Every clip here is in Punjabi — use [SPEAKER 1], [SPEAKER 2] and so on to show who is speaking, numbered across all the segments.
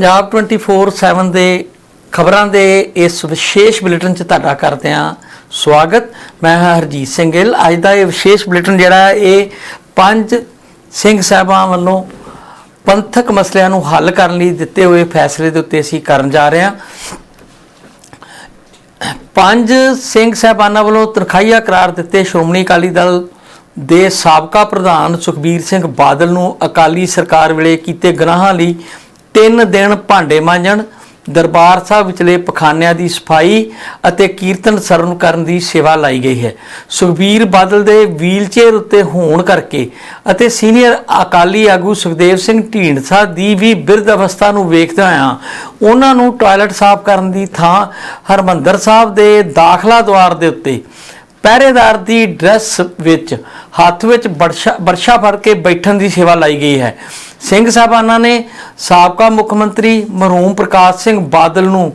[SPEAKER 1] ਪੰਜਾਬ 24/7 ਦੇ ਖਬਰਾਂ ਦੇ ਇਸ ਵਿਸ਼ੇਸ਼ ਬੁਲੇਟਿਨ 'ਚ ਤੁਹਾਡਾ ਕਰਦੇ ਹਾਂ ਸਵਾਗਤ। ਮੈਂ ਹਾਂ ਹਰਜੀਤ ਸਿੰਘ ਗਿੱਲ। ਅੱਜ ਦਾ ਇਹ ਵਿਸ਼ੇਸ਼ ਬੁਲੇਟਿਨ ਜਿਹੜਾ ਹੈ, ਇਹ ਪੰਜ ਸਿੰਘ ਸਾਹਿਬਾਂ ਵੱਲੋਂ ਪੰਥਕ ਮਸਲਿਆਂ ਨੂੰ ਹੱਲ ਕਰਨ ਲਈ ਦਿੱਤੇ ਹੋਏ ਫੈਸਲੇ ਦੇ ਉੱਤੇ ਅਸੀਂ ਕਰਨ ਜਾ ਰਹੇ ਹਾਂ। ਪੰਜ ਸਿੰਘ ਸਾਹਿਬਾਨਾਂ ਵੱਲੋਂ ਤਨਖਾਹੀਆ ਕਰਾਰ ਦਿੱਤੇ ਸ਼੍ਰੋਮਣੀ ਅਕਾਲੀ ਦਲ ਦੇ ਸਾਬਕਾ ਪ੍ਰਧਾਨ ਸੁਖਬੀਰ ਸਿੰਘ ਬਾਦਲ ਨੂੰ ਅਕਾਲੀ ਸਰਕਾਰ ਵੇਲੇ ਕੀਤੇ ਗੁਨਾਹਾਂ ਲਈ ਤਿੰਨ ਦਿਨ ਭਾਂਡੇ ਮਾਂਜਣ, ਦਰਬਾਰ ਸਾਹਿਬ ਵਿਚਲੇ ਪਖਾਨਿਆਂ ਦੀ ਸਫ਼ਾਈ ਅਤੇ ਕੀਰਤਨ ਸਰਵਨ ਕਰਨ ਦੀ ਸੇਵਾ ਲਾਈ ਗਈ ਹੈ। ਸੁਖਬੀਰ ਬਾਦਲ ਦੇ ਵੀਲਚੇਅਰ ਉੱਤੇ ਹੋਣ ਕਰਕੇ ਅਤੇ ਸੀਨੀਅਰ ਅਕਾਲੀ ਆਗੂ ਸੁਖਦੇਵ ਸਿੰਘ ਢੀਂਡਸਾ ਦੀ ਵੀ ਬਿਰਧ ਅਵਸਥਾ ਨੂੰ ਵੇਖਦੇ ਹੋਇਆਂ ਉਹਨਾਂ ਨੂੰ ਟਾਇਲਟ ਸਾਫ਼ ਕਰਨ ਦੀ ਥਾਂ ਹਰਮੰਦਰ ਸਾਹਿਬ ਦੇ ਦਾਖਲਾ ਦੁਆਰ ਦੇ ਉੱਤੇ ਪਹਿਰੇਦਾਰ ਦੀ ਡਰੈਸ ਵਿੱਚ ਹੱਥ ਵਿੱਚ ਬਰਸ਼ਾ ਬਰਸ਼ਾ ਫੜ ਕੇ ਬੈਠਣ ਦੀ ਸੇਵਾ ਲਾਈ ਗਈ ਹੈ। ਸਿੰਘ ਸਾਹਿਬਾਨਾਂ ਨੇ ਸਾਬਕਾ ਮੁੱਖ ਮੰਤਰੀ ਮਰਹੂਮ ਪ੍ਰਕਾਸ਼ ਸਿੰਘ ਬਾਦਲ ਨੂੰ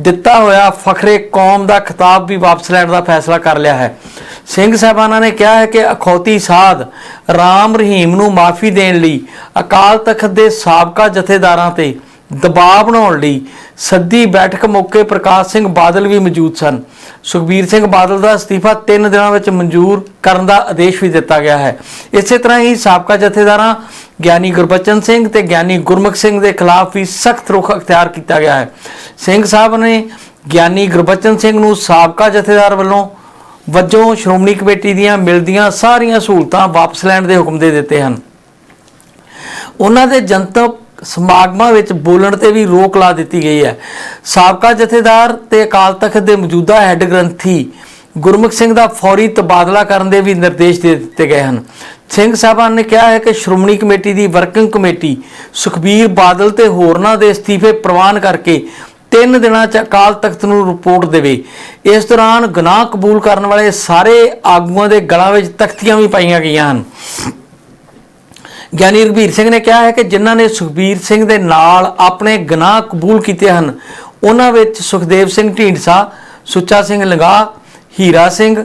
[SPEAKER 1] ਦਿੱਤਾ ਹੋਇਆ ਫਖਰੇ ਕੌਮ ਦਾ ਖਿਤਾਬ ਵੀ ਵਾਪਸ ਲੈਣ ਦਾ ਫੈਸਲਾ ਕਰ ਲਿਆ ਹੈ। ਸਿੰਘ ਸਾਹਿਬਾਨਾਂ ਨੇ ਕਿਹਾ ਹੈ ਕਿ ਅਖੌਤੀ ਸਾਧ ਰਾਮ ਰਹੀਮ ਨੂੰ ਮਾਫੀ ਦੇਣ ਲਈ ਅਕਾਲ ਤਖਤ ਦੇ ਸਾਬਕਾ ਜਥੇਦਾਰਾਂ ਤੇ ਦਬਾਅ ਬਣਾਉਣ ਲਈ ਸੱਦੀ ਬੈਠਕ ਮੌਕੇ ਪ੍ਰਕਾਸ਼ ਸਿੰਘ ਬਾਦਲ ਵੀ ਮੌਜੂਦ ਸਨ। ਸੁਖਬੀਰ ਸਿੰਘ ਬਾਦਲ ਦਾ ਅਸਤੀਫਾ 3 ਦਿਨਾਂ ਵਿੱਚ ਮਨਜ਼ੂਰ ਕਰਨ ਦਾ ਆਦੇਸ਼ ਵੀ ਦਿੱਤਾ ਗਿਆ ਹੈ। ਇਸੇ ਤਰ੍ਹਾਂ ਹੀ ਸਾਬਕਾ ਜਥੇਦਾਰਾਂ ਗਿਆਨੀ ਗੁਰਬਚਨ ਸਿੰਘ ਤੇ ਗਿਆਨੀ ਗੁਰਮੁਖ ਸਿੰਘ ਦੇ ਖਿਲਾਫ ਵੀ ਸਖਤ ਰੁਖ ਅਖਤਿਆਰ ਕੀਤਾ ਗਿਆ ਹੈ। ਸਿੰਘ ਸਾਹਿਬ ਨੇ ਗਿਆਨੀ ਗੁਰਬਚਨ ਸਿੰਘ ਨੂੰ ਸਾਬਕਾ ਜਥੇਦਾਰ ਵੱਲੋਂ ਵਜੋਂ ਸ਼੍ਰੋਮਣੀ ਕਮੇਟੀ ਦੀਆਂ ਮਿਲਦੀਆਂ ਸਾਰੀਆਂ ਸਹੂਲਤਾਂ ਵਾਪਸ ਲੈਣ ਦੇ ਹੁਕਮ ਦੇ ਦਿੱਤੇ ਹਨ। ਉਹਨਾਂ ਦੇ ਜਨਤਕ ਸਮਾਗਮਾਂ ਵਿੱਚ ਬੋਲਣ ਤੇ ਵੀ ਰੋਕ ਲਾ ਦਿੱਤੀ ਗਈ ਹੈ। ਸਾਬਕਾ ਜਥੇਦਾਰ ਤੇ ਅਕਾਲ ਤਖਤ ਦੇ ਮੌਜੂਦਾ ਹੈੱਡ ਗ੍ਰੰਥੀ ਗੁਰਮੁਖ ਸਿੰਘ ਦਾ ਫੌਰੀ ਤਬਾਦਲਾ ਕਰਨ ਦੇ ਵੀ ਨਿਰਦੇਸ਼ ਦੇ ਦਿੱਤੇ ਗਏ ਹਨ। ਸਿੰਘ ਸਾਹਿਬਾਨ ਨੇ ਕਿਹਾ ਹੈ ਕਿ ਸ਼੍ਰੋਮਣੀ ਕਮੇਟੀ ਦੀ ਵਰਕਿੰਗ ਕਮੇਟੀ ਸੁਖਬੀਰ ਬਾਦਲ ਤੇ ਹੋਰਨਾਂ ਦੇ ਅਸਤੀਫੇ ਪ੍ਰਵਾਨ ਕਰਕੇ ਤਿੰਨ ਦਿਨਾਂ ਚ ਅਕਾਲ ਤਖਤ ਨੂੰ ਰਿਪੋਰਟ ਦੇਵੇ। ਇਸ ਦੌਰਾਨ ਗੁਨਾਹ ਕਬੂਲ ਕਰਨ ਵਾਲੇ ਸਾਰੇ ਆਗੂਆਂ ਦੇ ਗਲਾਂ ਵਿੱਚ ਤਖਤੀਆਂ ਵੀ ਪਾਈਆਂ ਗਈਆਂ ਹਨ। ਗਿਆਨੀ ਰਘਬੀਰ ਸਿੰਘ ਨੇ ਕਿਹਾ ਹੈ ਕਿ ਜਿਨ੍ਹਾਂ ਨੇ ਸੁਖਬੀਰ ਸਿੰਘ ਦੇ ਨਾਲ ਆਪਣੇ ਗੁਨਾਹ ਕਬੂਲ ਕੀਤੇ ਹਨ, ਉਹਨਾਂ ਵਿੱਚ ਸੁਖਦੇਵ ਸਿੰਘ ਢੀਂਡਸਾ, ਸੁੱਚਾ ਸਿੰਘ ਲੰਗਾ ਹੀਰਾ ਸਿੰਘ,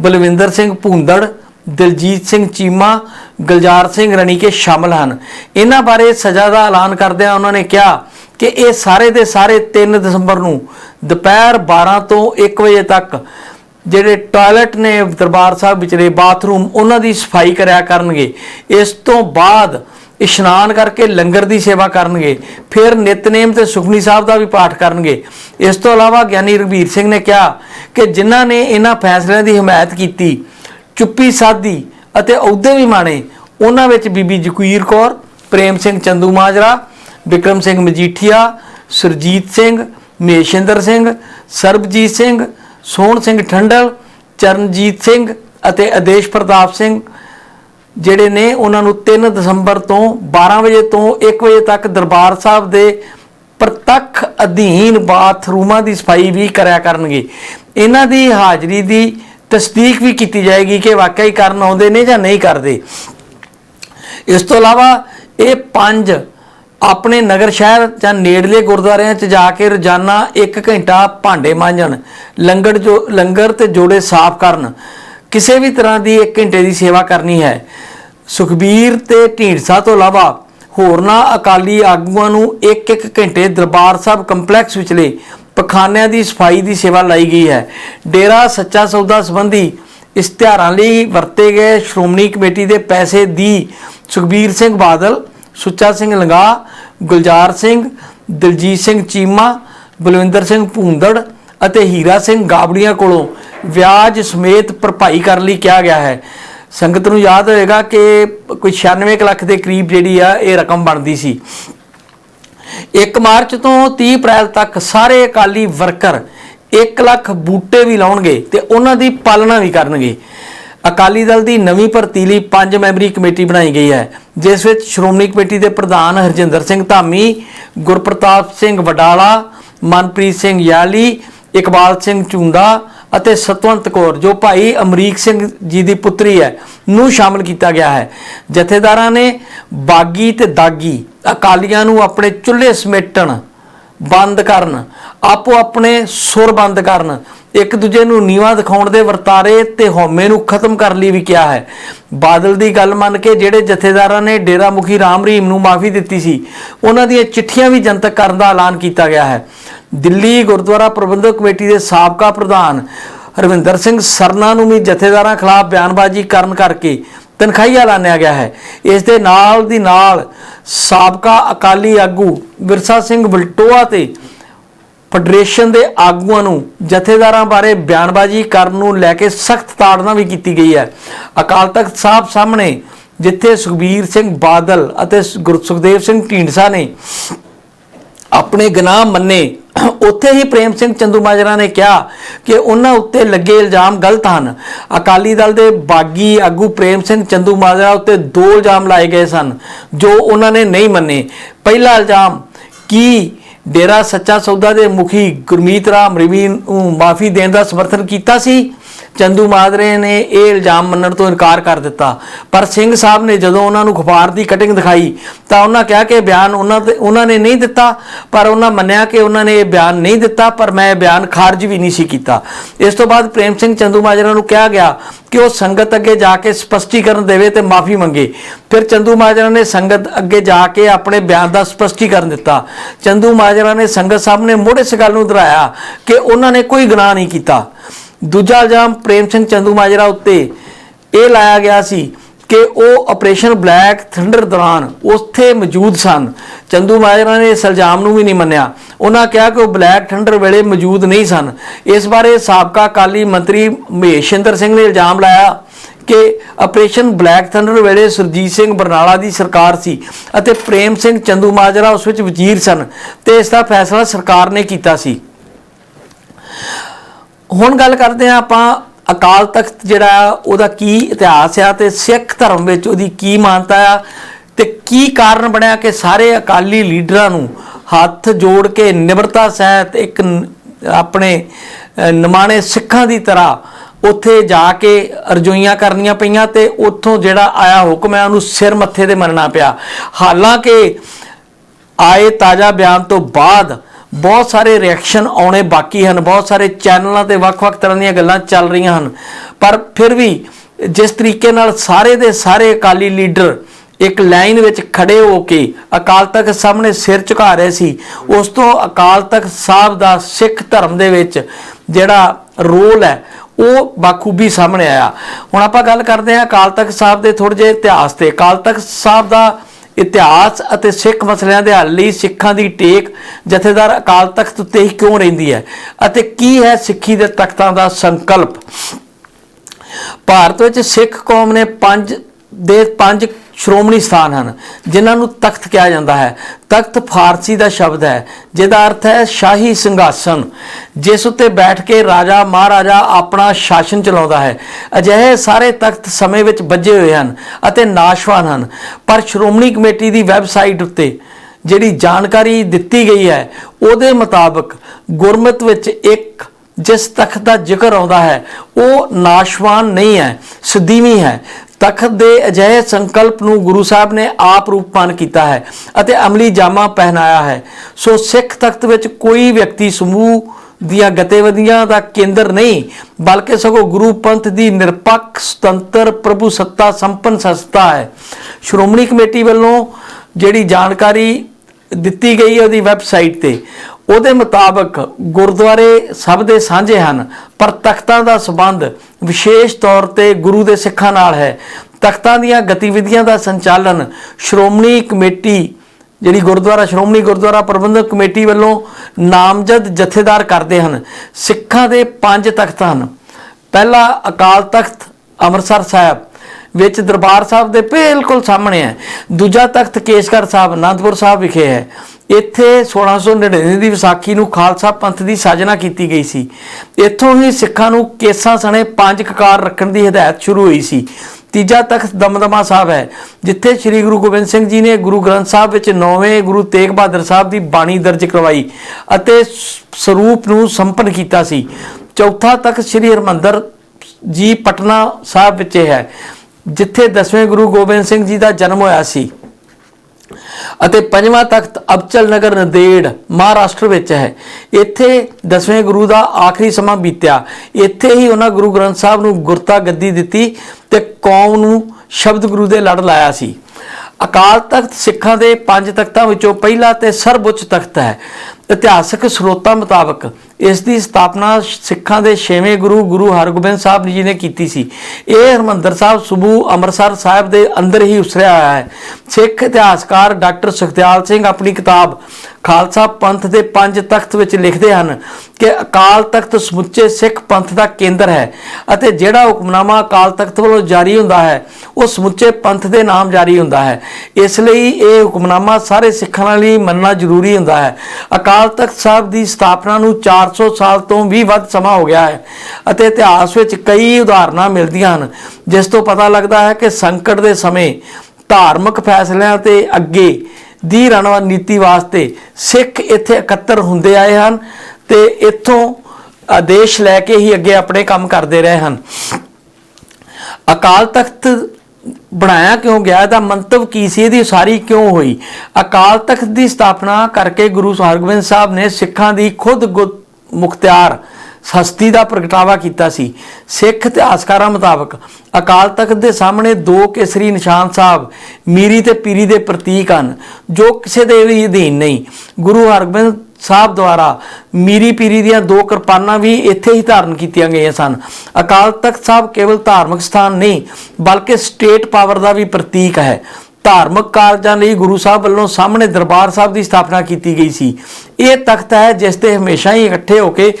[SPEAKER 1] ਬਲਵਿੰਦਰ ਸਿੰਘ ਭੂੰਦੜ, ਦਿਲਜੀਤ ਸਿੰਘ ਚੀਮਾ, ਗੁਲਜ਼ਾਰ ਸਿੰਘ ਰਣੀਕੇ ਸ਼ਾਮਲ ਹਨ। ਇਹਨਾਂ ਬਾਰੇ ਸਜ਼ਾ ਦਾ ਐਲਾਨ ਕਰਦਿਆਂ ਉਹਨਾਂ ਨੇ ਕਿਹਾ ਕਿ ਇਹ ਸਾਰੇ ਦੇ ਸਾਰੇ 3 ਦਸੰਬਰ ਨੂੰ ਦੁਪਹਿਰ 12 ਤੋਂ 1 ਵਜੇ ਤੱਕ ਜਿਹੜੇ ਟਾਇਲਟ ਨੇ ਦਰਬਾਰ ਸਾਹਿਬ ਵਿਚਲੇ ਬਾਥਰੂਮ ਉਹਨਾਂ ਦੀ ਸਫ਼ਾਈ ਕਰਿਆ ਕਰਨਗੇ। ਇਸ ਤੋਂ ਬਾਅਦ ਇਸ਼ਨਾਨ ਕਰਕੇ ਲੰਗਰ ਦੀ ਸੇਵਾ ਕਰਨਗੇ। ਫਿਰ ਨਿਤਨੇਮ ਤੇ ਸੁਖਨੀ ਸਾਹਿਬ ਦਾ ਵੀ ਪਾਠ ਕਰਨਗੇ। ਇਸ ਤੋਂ ਇਲਾਵਾ ਗਿਆਨੀ ਰਘਬੀਰ ਸਿੰਘ ਨੇ ਕਿਹਾ ਕਿ ਜਿਨ੍ਹਾਂ ਨੇ ਇਹਨਾਂ ਫੈਸਲਿਆਂ ਦੀ ਹਮਾਇਤ ਕੀਤੀ, ਚੁੱਪੀ ਸਾਧੀ ਅਤੇ ਅਹੁਦੇ ਵੀ ਮਾਣੇ, ਉਹਨਾਂ ਵਿੱਚ ਬੀਬੀ ਜਕੀਰ ਕੌਰ, ਪ੍ਰੇਮ ਸਿੰਘ ਚੰਦੂ ਮਾਜਰਾ, ਵਿਕਰਮ ਸਿੰਘ ਮਜੀਠੀਆ, ਸੁਰਜੀਤ ਸਿੰਘ, ਮੇਸ਼ਿੰਦਰ ਸਿੰਘ, ਸਰਬਜੀਤ ਸਿੰਘ ਸੋਹਣ ਸਿੰਘ ਠੰਡਲ, ਚਰਨਜੀਤ ਸਿੰਘ ਅਤੇ ਆਦੇਸ਼ ਪ੍ਰਤਾਪ ਸਿੰਘ, ਜਿਹੜੇ ਨੇ ਉਹਨਾਂ ਨੂੰ 3 ਦਸੰਬਰ ਤੋਂ 12 ਵਜੇ ਤੋਂ 1 ਵਜੇ ਤੱਕ ਦਰਬਾਰ ਸਾਹਿਬ ਦੇ ਪ੍ਰਤੱਖ ਅਧੀਨ ਬਾਥਰੂਮਾਂ ਦੀ ਸਫ਼ਾਈ ਵੀ ਕਰਿਆ ਕਰਨਗੇ। ਇਹਨਾਂ ਦੀ ਹਾਜ਼ਰੀ ਦੀ ਤਸਦੀਕ ਵੀ ਕੀਤੀ ਜਾਏਗੀ ਕਿ ਵਾਕਈ ਕਰਨ ਆਉਂਦੇ ਨੇ ਜਾਂ ਨਹੀਂ ਕਰਦੇ। ਇਸ ਤੋਂ ਇਲਾਵਾ ਇਹ ਪੰਜ ਆਪਣੇ ਨਗਰ ਸ਼ਹਿਰ ਜਾਂ ਨੇੜਲੇ ਗੁਰਦੁਆਰਿਆਂ 'ਚ ਜਾ ਕੇ ਰੋਜ਼ਾਨਾ 1 ਘੰਟਾ ਭਾਂਡੇ ਮਾਂਜਣ ਲੰਗਰ ਜੋ, ਲੰਗਰ ਤੇ ਜੋੜੇ ਸਾਫ਼ ਕਰਨ, ਕਿਸੇ ਵੀ ਤਰ੍ਹਾਂ ਦੀ 1 ਘੰਟੇ ਦੀ ਸੇਵਾ ਕਰਨੀ ਹੈ। ਸੁਖਬੀਰ ਤੇ ਢੀਂਡਸਾ ਤੋਂ ਇਲਾਵਾ ਹੋਰਨਾਂ ਅਕਾਲੀ ਆਗੂਆਂ ਨੂੰ 1-1 ਘੰਟੇ ਦਰਬਾਰ ਸਾਹਿਬ ਕੰਪਲੈਕਸ ਵਿਚਲੇ ਪਖਾਨਿਆਂ ਦੀ ਸਫ਼ਾਈ ਦੀ ਸੇਵਾ ਲਾਈ ਗਈ ਹੈ। ਡੇਰਾ ਸੱਚਾ ਸੌਦਾ ਸੰਬੰਧੀ ਇਸ਼ਤਿਹਾਰਾਂ ਲਈ ਵਰਤੇ ਗਏ ਸ਼੍ਰੋਮਣੀ ਕਮੇਟੀ ਦੇ ਪੈਸੇ ਦੀ ਸੁਖਬੀਰ ਸਿੰਘ ਬਾਦਲ ਸੁੱਚਾ ਸਿੰਘ ਲੰਗਾ, ਗੁਲਜ਼ਾਰ ਸਿੰਘ, ਦਿਲਜੀਤ ਸਿੰਘ ਚੀਮਾ, ਬਲਵਿੰਦਰ ਸਿੰਘ ਭੂੰਦੜ ਅਤੇ ਹੀਰਾ ਸਿੰਘ ਗਾਬੜੀਆਂ ਕੋਲੋਂ ਵਿਆਜ ਸਮੇਤ ਭਰਪਾਈ ਕਰਨ ਲਈ ਕਿਹਾ ਗਿਆ ਹੈ। ਸੰਗਤ ਨੂੰ ਯਾਦ ਹੋਏਗਾ ਕਿ ਕੋਈ 96 ਕੁ ਲੱਖ ਦੇ ਕਰੀਬ ਜਿਹੜੀ ਆ, ਇਹ ਰਕਮ ਬਣਦੀ ਸੀ। 1 ਮਾਰਚ ਤੋਂ 30 ਅਪ੍ਰੈਲ ਤੱਕ ਸਾਰੇ ਅਕਾਲੀ ਵਰਕਰ 1 ਲੱਖ ਬੂਟੇ ਵੀ ਲਾਉਣਗੇ ਤੇ ਉਹਨਾਂ ਦੀ ਪਾਲਣਾ ਵੀ ਕਰਨਗੇ। ਅਕਾਲੀ ਦਲ ਦੀ ਨਵੀਂ ਭਰਤੀ ਲਈ 5 ਮੈਂਬਰੀ ਕਮੇਟੀ ਬਣਾਈ ਗਈ ਹੈ, ਜਿਸ ਵਿੱਚ ਸ਼੍ਰੋਮਣੀ ਕਮੇਟੀ ਦੇ ਪ੍ਰਧਾਨ ਹਰਜਿੰਦਰ ਸਿੰਘ ਧਾਮੀ, ਗੁਰਪ੍ਰਤਾਪ ਸਿੰਘ ਵਡਾਲਾ, ਮਨਪ੍ਰੀਤ ਸਿੰਘ ਯਾਲੀ, ਇਕਬਾਲ ਸਿੰਘ ਚੁੰਦਾ ਅਤੇ ਸਤਵੰਤ ਕੌਰ, ਜੋ ਭਾਈ ਅਮਰੀਕ ਸਿੰਘ ਜੀ ਦੀ ਪੁੱਤਰੀ ਹੈ, ਨੂੰ ਸ਼ਾਮਲ ਕੀਤਾ ਗਿਆ ਹੈ। ਜਥੇਦਾਰਾਂ ਨੇ ਬਾਗੀ ਤੇ ਦਾਗੀ ਅਕਾਲੀਆਂ ਨੂੰ ਆਪਣੇ ਚੁੱਲ੍ਹੇ ਸਮੇਟਣ, ਬੰਦ ਕਰਨ ਆਪੋ ਆਪਣੇ ਸੁਰ ਬੰਦ ਕਰਨ ਇੱਕ ਦੂਜੇ ਨੂੰ ਨੀਵਾ ਦਿਖਾਉਣ ਦੇ ਵਰਤਾਰੇ ਤੇ ਹਉਮੈ ਨੂੰ ਖਤਮ ਕਰਨ ਲਈ ਵੀ ਕਿਹਾ ਹੈ। ਬਾਦਲ ਦੀ ਗੱਲ ਮੰਨ ਕੇ ਜਿਹੜੇ ਜਥੇਦਾਰਾਂ ਨੇ ਡੇਰਾ ਮੁਖੀ ਰਾਮ ਰਹੀਮ ਨੂੰ ਮਾਫੀ ਦਿੱਤੀ ਸੀ, ਉਹਨਾਂ ਦੀਆਂ ਚਿੱਠੀਆਂ ਵੀ ਜਨਤਕ ਕਰਨ ਦਾ ਐਲਾਨ ਕੀਤਾ ਗਿਆ ਹੈ। ਦਿੱਲੀ ਗੁਰਦੁਆਰਾ ਪ੍ਰਬੰਧਕ ਕਮੇਟੀ ਦੇ ਸਾਬਕਾ ਪ੍ਰਧਾਨ ਹਰਵਿੰਦਰ ਸਿੰਘ ਸਰਨਾ ਨੂੰ ਵੀ ਜਥੇਦਾਰਾਂ ਖਿਲਾਫ ਬਿਆਨਬਾਜ਼ੀ ਕਰਨ ਕਰਕੇ ਤਨਖਾਹੀਆ ਐਲਾਨਿਆ ਗਿਆ ਹੈ। ਇਸ ਦੇ ਨਾਲ ਦੀ ਨਾਲ ਸਾਬਕਾ ਅਕਾਲੀ ਆਗੂ ਵਿਰਸਾ ਸਿੰਘ ਬਲਟੋਆ ਤੇ ਫੈਡਰੇਸ਼ਨ ਦੇ ਆਗੂਆਂ ਨੂੰ ਜਥੇਦਾਰਾਂ ਬਾਰੇ ਬਿਆਨਬਾਜ਼ੀ ਕਰਨ ਨੂੰ ਲੈ ਕੇ ਸਖਤ ਤਾੜਨਾ ਵੀ ਕੀਤੀ ਗਈ ਹੈ। ਅਕਾਲ ਤਖਤ ਸਾਹਿਬ ਸਾਹਮਣੇ ਜਿੱਥੇ ਸੁਖਬੀਰ ਸਿੰਘ ਬਾਦਲ ਅਤੇ ਗੁਰ- ਸੁਖਦੇਵ ਸਿੰਘ ਢੀਂਡਸਾ ਨੇ ਆਪਣੇ ਗੁਨਾਹ ਮੰਨੇ, ਉੱਥੇ ਹੀ ਪ੍ਰੇਮ ਸਿੰਘ ਚੰਦੂਮਾਜਰਾ ਨੇ ਕਿਹਾ ਕਿ ਉਹਨਾਂ ਉੱਤੇ ਲੱਗੇ ਇਲਜ਼ਾਮ ਗਲਤ ਹਨ। ਅਕਾਲੀ ਦਲ ਦੇ ਬਾਗੀ ਆਗੂ ਪ੍ਰੇਮ ਸਿੰਘ ਚੰਦੂਮਾਜਰਾ ਉੱਤੇ ਦੋ ਇਲਜ਼ਾਮ ਲਾਏ ਗਏ ਸਨ, ਜੋ ਉਹਨਾਂ ਨੇ ਨਹੀਂ ਮੰਨੇ। ਪਹਿਲਾ ਇਲਜ਼ਾਮ, ਕਿ ਡੇਰਾ ਸੱਚਾ ਸੌਦਾ ਦੇ ਮੁਖੀ ਗੁਰਮੀਤ ਰਾਮ ਰਵੀ ਨੂੰ ਮਾਫੀ ਦੇਣ ਦਾ ਸਮਰਥਨ ਕੀਤਾ ਸੀ। ਚੰਦੂ ਮਾਦਰੇ ਨੇ ਇਹ ਇਲਜ਼ਾਮ ਮੰਨਣ ਤੋਂ ਇਨਕਾਰ ਕਰ ਦਿੱਤਾ। ਪਰ ਸਿੰਘ ਸਾਹਿਬ ਨੇ ਜਦੋਂ ਉਹਨਾਂ ਨੂੰ ਖੁਫਾਰ ਦੀ ਕਟਿੰਗ ਦਿਖਾਈ, ਤਾਂ ਉਹਨਾਂ ਕਿਹਾ ਕਿ ਬਿਆਨ ਉਹਨਾਂ ਤੇ ਉਹਨਾਂ ਨੇ ਨਹੀਂ ਦਿੱਤਾ। ਪਰ ਉਹਨਾਂ ਮੰਨਿਆ ਕਿ ਉਹਨਾਂ ਨੇ ਇਹ ਬਿਆਨ ਨਹੀਂ ਦਿੱਤਾ, ਪਰ ਮੈਂ ਇਹ ਬਿਆਨ ਖਾਰਜ ਵੀ ਨਹੀਂ ਸੀ ਕੀਤਾ। ਇਸ ਤੋਂ ਬਾਅਦ ਪ੍ਰੇਮ ਸਿੰਘ ਚੰਦੂ ਮਾਜਰਾ ਨੂੰ ਕਿਹਾ ਗਿਆ ਕਿ ਉਹ ਸੰਗਤ ਅੱਗੇ ਜਾ ਕੇ ਸਪਸ਼ਟੀਕਰਨ ਦੇਵੇ ਤੇ ਮਾਫੀ ਮੰਗੇ। ਫਿਰ ਚੰਦੂ ਮਾਜਰਾ ਨੇ ਸੰਗਤ ਅੱਗੇ ਜਾ ਕੇ ਆਪਣੇ ਬਿਆਨ ਦਾ ਸਪਸ਼ਟੀਕਰਨ ਦਿੱਤਾ। ਚੰਦੂ ਮਾਜਰਾ ਨੇ ਸੰਗਤ ਸਾਹਮਣੇ ਮੁੜ ਇਸ ਗੱਲ ਨੂੰ ਦੁਹਰਾਇਆ ਕਿ ਉਹਨਾਂ ਨੇ ਕੋਈ ਗੁਨਾਹ ਨਹੀਂ ਕੀਤਾ। ਦੂਜਾ ਇਲਜ਼ਾਮ ਪ੍ਰੇਮ ਸਿੰਘ ਚੰਦੂ ਮਾਜਰਾ ਉੱਤੇ ਇਹ ਲਾਇਆ ਗਿਆ ਸੀ ਕਿ ਉਹ ਆਪਰੇਸ਼ਨ ਬਲੈਕ ਥੰਡਰ ਦੌਰਾਨ ਉੱਥੇ ਮੌਜੂਦ ਸਨ। ਚੰਦੂ ਮਾਜਰਾ ਨੇ ਇਸ ਇਲਜ਼ਾਮ ਨੂੰ ਵੀ ਨਹੀਂ ਮੰਨਿਆ। ਉਹਨਾਂ ਕਿਹਾ ਕਿ ਉਹ ਬਲੈਕ ਥੰਡਰ ਵੇਲੇ ਮੌਜੂਦ ਨਹੀਂ ਸਨ। ਇਸ ਬਾਰੇ ਸਾਬਕਾ ਅਕਾਲੀ ਮੰਤਰੀ ਮਹੇਸ਼ਿੰਦਰ ਸਿੰਘ ਨੇ ਇਲਜ਼ਾਮ ਲਾਇਆ ਕਿ ਆਪਰੇਸ਼ਨ ਬਲੈਕ ਥੰਡਰ ਵੇਲੇ ਸੁਰਜੀਤ ਸਿੰਘ ਬਰਨਾਲਾ ਦੀ ਸਰਕਾਰ ਸੀ ਅਤੇ ਪ੍ਰੇਮ ਸਿੰਘ ਚੰਦੂ ਮਾਜਰਾ ਉਸ ਵਿੱਚ ਵਜ਼ੀਰ ਸਨ ਤੇ ਇਸ ਦਾ ਫੈਸਲਾ ਸਰਕਾਰ ਨੇ ਕੀਤਾ ਸੀ। ਹੁਣ ਗੱਲ ਕਰਦੇ ਹਾਂ ਆਪਾਂ ਅਕਾਲ ਤਖਤ ਜਿਹੜਾ ਆ, ਉਹਦਾ ਕੀ ਇਤਿਹਾਸ ਆ ਤੇ ਸਿੱਖ ਧਰਮ ਵਿੱਚ ਉਹਦੀ ਕੀ ਮਾਨਤਾ ਆ ਤੇ ਕੀ ਕਾਰਨ ਬਣਿਆ ਕਿ ਸਾਰੇ ਅਕਾਲੀ ਲੀਡਰਾਂ ਨੂੰ ਹੱਥ ਜੋੜ ਕੇ ਨਿਮਰਤਾ ਸਹਿਤ ਇੱਕ ਆਪਣੇ ਅ, ਨਿਮਾਣੇ ਸਿੱਖਾਂ ਦੀ ਤਰ੍ਹਾਂ ਉੱਥੇ ਜਾ ਕੇ ਅਰਜ਼ੋਈਆਂ ਕਰਨੀਆਂ ਪਈਆਂ ਤੇ ਉੱਥੋਂ ਜਿਹੜਾ ਆਇਆ ਹੁਕਮ ਹੈ ਉਹਨੂੰ ਸਿਰ ਮੱਥੇ ਤੇ ਮੰਨਣਾ ਪਿਆ। ਹਾਲਾਂਕਿ ਆਏ ਤਾਜ਼ਾ ਬਿਆਨ ਤੋਂ ਬਾਅਦ ਬਹੁਤ ਸਾਰੇ ਰਿਐਕਸ਼ਨ ਆਉਣੇ ਬਾਕੀ ਹਨ, ਬਹੁਤ ਸਾਰੇ ਚੈਨਲਾਂ ਤੇ ਵੱਖ-ਵੱਖ ਤਰ੍ਹਾਂ ਦੀਆਂ ਗੱਲਾਂ ਚੱਲ ਰਹੀਆਂ ਹਨ। ਪਰ ਫਿਰ ਵੀ ਜਿਸ ਤਰੀਕੇ ਨਾਲ ਸਾਰੇ ਦੇ ਸਾਰੇ ਅਕਾਲੀ ਲੀਡਰ ਇੱਕ ਲਾਈਨ ਵਿੱਚ ਖੜੇ ਹੋ ਕੇ ਅਕਾਲ ਤਖਤ ਸਾਹਮਣੇ ਸਿਰ ਝੁਕਾ ਰਹੇ ਸੀ, ਉਸ ਤੋਂ ਅਕਾਲ ਤਖਤ ਸਾਹਿਬ ਦਾ ਸਿੱਖ ਧਰਮ ਦੇ ਵਿੱਚ ਜਿਹੜਾ ਰੋਲ ਹੈ, ਉਹ ਬਾਖੂਬੀ ਸਾਹਮਣੇ ਆਇਆ। ਹੁਣ ਆਪਾਂ ਗੱਲ ਕਰਦੇ ਹਾਂ ਅਕਾਲ ਤਖਤ ਸਾਹਿਬ ਦੇ ਥੋੜੇ ਜਿਹੇ ਇਤਿਹਾਸ ਤੇ। ਅਕਾਲ ਤਖਤ ਸਾਹਿਬ ਦਾ ਇਤਿਹਾਸ ਅਤੇ ਸਿੱਖ ਮਸਲਿਆਂ ਦੇ ਹੱਲ ਲਈ ਸਿੱਖਾਂ ਦੀ ਟੇਕ ਜਥੇਦਾਰ ਅਕਾਲ ਤਖਤ ਉੱਤੇ ਹੀ ਕਿਉਂ ਰਹਿੰਦੀ ਹੈ? ਅਤੇ ਕੀ ਹੈ ਸਿੱਖੀ ਦੇ ਤਖਤਾਂ ਦਾ ਸੰਕਲਪ? ਭਾਰਤ ਵਿੱਚ ਸਿੱਖ ਕੌਮ ਨੇ ਪੰਜ ਦੇ ਪੰਜ ਸ਼੍ਰੋਮਣੀ ਸਥਾਨ ਹਨ, ਜਿਨ੍ਹਾਂ ਨੂੰ ਤਖਤ ਕਿਹਾ ਜਾਂਦਾ ਹੈ। ਤਖਤ ਫਾਰਸੀ ਦਾ ਸ਼ਬਦ ਹੈ, ਜਿਹਦਾ ਅਰਥ ਹੈ ਸ਼ਾਹੀ ਸਿੰਘਾਸਨ, ਜਿਸ ਉੱਤੇ ਬੈਠ ਕੇ ਰਾਜਾ ਮਹਾਰਾਜਾ ਆਪਣਾ ਸ਼ਾਸਨ ਚਲਾਉਂਦਾ ਹੈ। ਅਜਿਹੇ ਸਾਰੇ ਤਖਤ ਸਮੇਂ ਵਿੱਚ ਵੱਜੇ ਹੋਏ ਹਨ ਅਤੇ ਨਾਸ਼ਵਾਨ ਹਨ। ਪਰ ਸ਼੍ਰੋਮਣੀ ਕਮੇਟੀ ਦੀ ਵੈਬਸਾਈਟ ਉੱਤੇ ਜਿਹੜੀ ਜਾਣਕਾਰੀ ਦਿੱਤੀ ਗਈ ਹੈ, ਉਹਦੇ ਮੁਤਾਬਕ ਗੁਰਮਤ ਵਿੱਚ ਇੱਕ ਜਿਸ ਤਖਤ ਦਾ ਜ਼ਿਕਰ ਆਉਂਦਾ ਹੈ, ਉਹ ਨਾਸ਼ਵਾਨ ਨਹੀਂ ਹੈ, ਸਦੀਵੀ ਹੈ। ਤਖਤ ਦੇ ਅਜਿਹੇ ਸੰਕਲਪ ਨੂੰ ਗੁਰੂ ਸਾਹਿਬ ਨੇ ਆਪ ਰੂਪਮਾਨ ਕੀਤਾ ਹੈ ਅਤੇ ਅਮਲੀ ਜਾਮਾ ਪਹਿਨਾਇਆ ਹੈ। ਸੋ ਸਿੱਖ ਤਖਤ ਵਿੱਚ ਕੋਈ ਵਿਅਕਤੀ ਸਮੂਹ ਦੀਆਂ ਗਤੀਵਿਧੀਆਂ ਦਾ ਕੇਂਦਰ ਨਹੀਂ, ਬਲਕਿ ਸਗੋਂ ਗੁਰੂ ਪੰਥ ਦੀ ਨਿਰਪੱਖ, ਸੁਤੰਤਰ, ਪ੍ਰਭੂ ਸੱਤਾ ਸੰਪੰਨ ਸੰਸਥਾ ਹੈ। ਸ਼੍ਰੋਮਣੀ ਕਮੇਟੀ ਵੱਲੋਂ ਜਿਹੜੀ ਜਾਣਕਾਰੀ ਦਿੱਤੀ ਗਈ ਹੈ ਉਹਦੀ ਵੈਬਸਾਈਟ ਤੇ। ਉਹਦੇ ਮੁਤਾਬਕ ਗੁਰਦੁਆਰੇ ਸਭ ਦੇ ਸਾਂਝੇ ਹਨ, ਪਰ ਤਖਤਾਂ ਦਾ ਸਬੰਧ ਵਿਸ਼ੇਸ਼ ਤੌਰ ਤੇ ਗੁਰੂ ਦੇ ਸਿੱਖਾਂ ਨਾਲ ਹੈ। ਤਖਤਾਂ ਦੀਆਂ ਗਤੀਵਿਧੀਆਂ ਦਾ ਸੰਚਾਲਨ ਸ਼੍ਰੋਮਣੀ ਕਮੇਟੀ, ਜਿਹੜੀ ਗੁਰਦੁਆਰਾ, ਸ਼੍ਰੋਮਣੀ ਗੁਰਦੁਆਰਾ ਪ੍ਰਬੰਧਕ ਕਮੇਟੀ ਵੱਲੋਂ ਨਾਮਜ਼ਦ ਜਥੇਦਾਰ ਕਰਦੇ ਹਨ। ਸਿੱਖਾਂ ਦੇ ਪੰਜ ਤਖਤ ਹਨ। ਪਹਿਲਾ ਅਕਾਲ ਤਖਤ ਅੰਮ੍ਰਿਤਸਰ ਸਾਹਿਬ ਵਿੱਚ ਦਰਬਾਰ ਸਾਹਿਬ ਦੇ ਬਿਲਕੁਲ ਸਾਹਮਣੇ ਹੈ। ਦੂਜਾ ਤਖਤ ਕੇਸਗੜ੍ਹ ਸਾਹਿਬ, ਅਨੰਦਪੁਰ ਸਾਹਿਬ ਵਿਖੇ ਹੈ। ਇੱਥੇ 1699 ਦੀ ਵਿਸਾਖੀ ਨੂੰ ਖਾਲਸਾ ਪੰਥ ਦੀ ਸਾਜਨਾ ਕੀਤੀ ਗਈ ਸੀ। ਇੱਥੋਂ ਹੀ ਸਿੱਖਾਂ ਨੂੰ ਕੇਸਾਂ ਸਣੇ ਪੰਜ ਕਕਾਰ ਰੱਖਣ ਦੀ ਹਦਾਇਤ ਸ਼ੁਰੂ ਹੋਈ ਸੀ। ਤੀਜਾ ਤਖਤ ਦਮਦਮਾ ਸਾਹਿਬ ਹੈ, ਜਿੱਥੇ ਸ੍ਰੀ ਗੁਰੂ ਗੋਬਿੰਦ ਸਿੰਘ ਜੀ ਨੇ ਗੁਰੂ ਗ੍ਰੰਥ ਸਾਹਿਬ ਵਿੱਚ ਨੌਵੇਂ ਗੁਰੂ ਤੇਗ ਬਹਾਦਰ ਸਾਹਿਬ ਦੀ ਬਾਣੀ ਦਰਜ ਕਰਵਾਈ ਅਤੇ ਸਰੂਪ ਨੂੰ ਸੰਪਨ ਕੀਤਾ ਸੀ। ਚੌਥਾ ਤਖਤ ਸ੍ਰੀ ਹਰਮੰਦਰ ਜੀ ਪਟਨਾ ਸਾਹਿਬ ਵਿੱਚ ਹੈ। ਜਿੱਥੇ ਦਸਵੇਂ ਗੁਰੂ ਗੋਬਿੰਦ ਸਿੰਘ ਜੀ ਦਾ ਜਨਮ ਹੋਇਆ ਸੀ ਅਤੇ ਪੰਜਵਾਂ ਤਖਤ ਅਬਚਲ ਨਗਰ ਨੰਦੇੜ, ਮਹਾਰਾਸ਼ਟਰ ਵਿੱਚ ਹੈ। ਇੱਥੇ ਦਸਵੇਂ ਗੁਰੂ ਦਾ ਆਖਰੀ ਸਮਾਂ ਬੀਤਿਆ। ਇੱਥੇ ਹੀ ਉਹਨਾਂ ਗੁਰੂ ਗ੍ਰੰਥ ਸਾਹਿਬ ਨੂੰ ਗੁਰਤਾ ਗੱਦੀ ਦਿੱਤੀ ਤੇ ਕੌਮ ਨੂੰ ਸ਼ਬਦ ਗੁਰੂ ਦੇ ਲੜ ਲਾਇਆ ਸੀ। ਅਕਾਲ ਤਖਤ ਸਿੱਖਾਂ ਦੇ ਪੰਜ ਤਖਤਾਂ ਵਿੱਚੋਂ ਪਹਿਲਾ ਤੇ ਸਰਵਉੱਚ ਤਖਤ ਹੈ। ਇਤਿਹਾਸਕ ਸਰੋਤਾਂ ਮੁਤਾਬਕ ਇਸ ਦੀ ਸਥਾਪਨਾ ਸਿੱਖਾਂ ਦੇ ਛੇਵੇਂ ਗੁਰੂ ਗੁਰੂ ਹਰਗੋਬਿੰਦ ਸਾਹਿਬ ਜੀ ਨੇ ਕੀਤੀ ਸੀ। ਇਹ ਹਰਮੰਦਰ ਸਾਹਿਬ ਸੁਬੂ ਅੰਮ੍ਰਿਤਸਰ ਸਾਹਿਬ ਦੇ ਅੰਦਰ ਹੀ ਉਸਰਿਆ ਹੋਇਆ ਹੈ। ਸਿੱਖ ਇਤਿਹਾਸਕਾਰ ਡਾਕਟਰ ਸੁਖਦਿਆਲ ਸਿੰਘ ਆਪਣੀ ਕਿਤਾਬ ਖਾਲਸਾ ਪੰਥ ਦੇ ਪੰਜ ਤਖਤ ਵਿੱਚ ਲਿਖਦੇ ਹਨ ਕਿ ਅਕਾਲ ਤਖਤ ਸਮੁੱਚੇ ਸਿੱਖ ਪੰਥ ਦਾ ਕੇਂਦਰ ਹੈ ਅਤੇ ਜਿਹੜਾ ਹੁਕਮਨਾਮਾ ਅਕਾਲ ਤਖਤ ਵੱਲੋਂ ਜਾਰੀ ਹੁੰਦਾ ਹੈ, ਉਹ ਸਮੁੱਚੇ ਪੰਥ ਦੇ ਨਾਮ ਜਾਰੀ ਹੁੰਦਾ ਹੈ। ਇਸ ਲਈ ਇਹ ਹੁਕਮਨਾਮਾ ਸਾਰੇ ਸਿੱਖਾਂ ਲਈ ਮੰਨਣਾ ਜ਼ਰੂਰੀ ਹੁੰਦਾ ਹੈ। ਅਕਾਲ ਤਖਤ ਸਾਹਿਬ ਦੀ ਸਥਾਪਨਾ ਨੂੰ 400 ਸਾਲ ਤੋਂ ਵੀ ਵੱਧ ਸਮਾਂ ਹੋ ਗਿਆ ਹੈ ਅਤੇ ਇਤਿਹਾਸ ਵਿੱਚ ਕਈ ਉਦਾਹਰਨਾਂ ਮਿਲਦੀਆਂ ਹਨ, ਜਿਸ ਤੋਂ ਪਤਾ ਲੱਗਦਾ ਹੈ ਕਿ ਸੰਕਟ ਦੇ ਸਮੇਂ ਧਾਰਮਿਕ ਫੈਸਲਿਆਂ ਤੇ ਅੱਗੇ ਦੀ ਰਣਨੀਤੀ ਵਾਸਤੇ ਸਿੱਖ ਇੱਥੇ ਇਕੱਤਰ ਹੁੰਦੇ ਆਏ ਹਨ ਤੇ ਇੱਥੋਂ ਆਦੇਸ਼ ਲੈ ਕੇ ਹੀ ਅੱਗੇ ਆਪਣੇ ਕੰਮ ਕਰਦੇ ਰਹੇ ਹਨ। ਅਕਾਲ ਤਖਤ ਬਣਾਇਆ ਕਿਉਂ ਗਿਆ? ਇਹਦਾ ਮੰਤਵ ਕੀ ਸੀ? ਇਹਦੀ ਉਸਾਰੀ ਕਿਉਂ ਹੋਈ? ਅਕਾਲ ਤਖਤ ਦੀ ਸਥਾਪਨਾ ਕਰਕੇ ਗੁਰੂ ਹਰਗੋਬਿੰਦ ਸਾਹਿਬ ਨੇ ਸਿੱਖਾਂ ਦੀ ਖੁਦ ਗੁ- ਮੁਖਤਿਆਰ ਸਸਤੀ ਦਾ ਪ੍ਰਗਟਾਵਾ ਕੀਤਾ ਸੀ। ਸਿੱਖ ਇਤਿਹਾਸਕਾਰਾਂ ਮੁਤਾਬਕ ਅਕਾਲ ਤਖਤ ਦੇ ਸਾਹਮਣੇ ਦੋ ਕੇਸਰੀ ਨਿਸ਼ਾਨ ਸਾਹਿਬ ਮੀਰੀ ਤੇ ਪੀਰੀ ਦੇ ਪ੍ਰਤੀਕ ਹਨ, ਜੋ ਕਿਸੇ ਦੇ ਵੀ ਅਧੀਨ ਨਹੀਂ। ਗੁਰੂ ਹਰਗੋਬਿੰਦ ਸਾਹਿਬ ਦੁਆਰਾ ਮੀਰੀ ਪੀਰੀ ਦੀਆਂ ਦੋ ਕਿਰਪਾਨਾਂ ਵੀ ਇੱਥੇ ਹੀ ਧਾਰਨ ਕੀਤੀਆਂ ਗਈਆਂ ਸਨ। ਅਕਾਲ ਤਖਤ ਸਾਹਿਬ ਕੇਵਲ ਧਾਰਮਿਕ ਸਥਾਨ ਨਹੀਂ, ਬਲਕਿ ਸਟੇਟ ਪਾਵਰ ਦਾ ਵੀ ਪ੍ਰਤੀਕ ਹੈ। ਧਾਰਮਿਕ ਕਾਰਜਾਂ ਲਈ ਗੁਰੂ ਸਾਹਿਬ ਵੱਲੋਂ ਸਾਹਮਣੇ ਦਰਬਾਰ ਸਾਹਿਬ ਦੀ ਸਥਾਪਨਾ ਕੀਤੀ ਗਈ ਸੀ। ਇਹ ਤਖਤ ਹੈ ਜਿਸ ਤੇ ਹਮੇਸ਼ਾ ਹੀ ਇਕੱਠੇ ਹੋ ਕੇ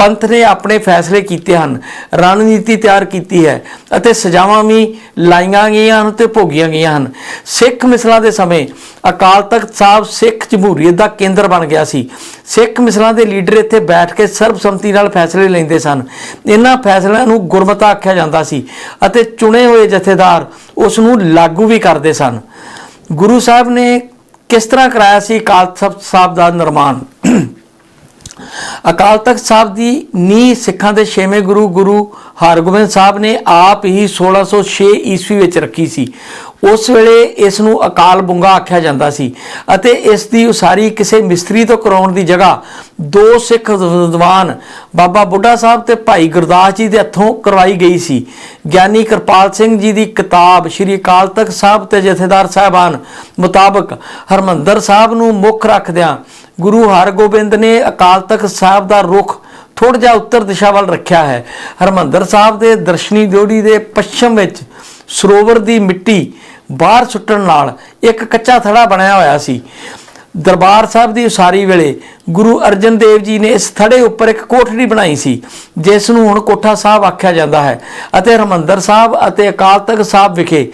[SPEAKER 1] ਪੰਥ ਨੇ ਆਪਣੇ ਫੈਸਲੇ ਕੀਤੇ ਹਨ, ਰਣਨੀਤੀ ਤਿਆਰ ਕੀਤੀ ਹੈ ਅਤੇ ਸਜ਼ਾਵਾਂ ਵੀ ਲਾਈਆਂ ਗਈਆਂ ਹਨ ਤੇ ਭੋਗੀਆਂ ਗਈਆਂ ਹਨ। ਸਿੱਖ ਮਿਸਲਾਂ ਦੇ ਸਮੇਂ ਅਕਾਲ ਤਖਤ ਸਾਹਿਬ ਸਿੱਖ ਜਮਹੂਰੀਅਤ ਦਾ ਕੇਂਦਰ ਬਣ ਗਿਆ ਸੀ। ਸਿੱਖ ਮਿਸਲਾਂ ਦੇ ਲੀਡਰ ਇੱਥੇ ਬੈਠ ਕੇ ਸਰਬਸੰਮਤੀ ਨਾਲ ਫੈਸਲੇ ਲੈਂਦੇ ਸਨ। ਇਹਨਾਂ ਫੈਸਲਿਆਂ ਨੂੰ ਗੁਰਮਤਾ ਆਖਿਆ ਜਾਂਦਾ ਸੀ ਅਤੇ ਚੁਣੇ ਹੋਏ ਜਥੇਦਾਰ ਉਸ ਨੂੰ ਲਾਗੂ ਵੀ ਕਰਦੇ ਸਨ। ਗੁਰੂ ਸਾਹਿਬ ਨੇ ਕਿਸ ਤਰ੍ਹਾਂ ਕਰਾਇਆ ਸੀ ਅਕਾਲ ਤਖਤ ਸਾਹਿਬ ਦਾ ਨਿਰਮਾਣ? ਅਕਾਲ ਤਖਤ ਸਾਹਿਬ ਦੀ ਨੀਂਹ ਸਿੱਖਾਂ ਦੇ ਛੇਵੇਂ ਗੁਰੂ ਗੁਰੂ ਹਰਗੋਬਿੰਦ ਸਾਹਿਬ ਨੇ ਆਪ ਹੀ 1606 ਈਸਵੀ ਵਿੱਚ ਰੱਖੀ ਸੀ। ਉਸ ਵੇਲੇ ਇਸ ਨੂੰ ਅਕਾਲ ਬੁੰਗਾ ਆਖਿਆ ਜਾਂਦਾ ਸੀ ਅਤੇ ਇਸ ਦੀ ਉਸਾਰੀ ਕਿਸੇ ਮਿਸਤਰੀ ਤੋਂ ਕਰਾਉਣ ਦੀ ਜਗ੍ਹਾ ਦੋ ਸਿੱਖ ਵਿਦਵਾਨ ਬਾਬਾ ਬੁੱਢਾ ਸਾਹਿਬ ਤੇ ਭਾਈ ਗੁਰਦਾਸ ਜੀ ਦੇ ਹੱਥੋਂ ਕਰਵਾਈ ਗਈ ਸੀ। ਗਿਆਨੀ ਕਿਰਪਾਲ ਸਿੰਘ ਜੀ ਦੀ ਕਿਤਾਬ ਸ਼੍ਰੀ ਅਕਾਲ ਤਖਤ ਸਾਹਿਬ ਤੇ ਜਥੇਦਾਰ ਸਾਹਿਬਾਨ ਮੁਤਾਬਕ ਹਰਮੰਦਰ ਸਾਹਿਬ ਨੂੰ ਮੁੱਖ ਰੱਖਦਿਆਂ ਗੁਰੂ ਹਰਗੋਬਿੰਦ ਨੇ ਅਕਾਲ ਤਖਤ ਸਾਹਿਬ ਦਾ ਰੁਖ ਥੋੜਾ ਜਿਹਾ ਉੱਤਰ ਦਿਸ਼ਾ ਵੱਲ ਰੱਖਿਆ ਹੈ। ਹਰਮੰਦਰ ਸਾਹਿਬ ਦੇ ਦਰਸ਼ਨੀ ਦਿਓੜੀ ਦੇ ਪੱਛਮ ਵਿੱਚ ਸਰੋਵਰ ਦੀ ਮਿੱਟੀ ਬਾਹਰ ਸੁੱਟਣ ਨਾਲ ਇੱਕ ਕੱਚਾ ਥੜਾ ਬਣਿਆ ਹੋਇਆ ਸੀ। ਦਰਬਾਰ ਸਾਹਿਬ ਦੀ ਉਸਾਰੀ ਵੇਲੇ ਗੁਰੂ ਅਰਜਨ ਦੇਵ ਜੀ ਨੇ ਇਸ ਥੜੇ ਉੱਪਰ ਇੱਕ ਕੋਠੜੀ ਬਣਾਈ ਸੀ, ਜਿਸ ਨੂੰ ਹੁਣ ਕੋਠਾ ਸਾਹਿਬ ਆਖਿਆ ਜਾਂਦਾ ਹੈ ਅਤੇ ਹਰਮੰਦਰ ਸਾਹਿਬ ਅਤੇ ਅਕਾਲ ਤਖਤ ਸਾਹਿਬ ਵਿਖੇ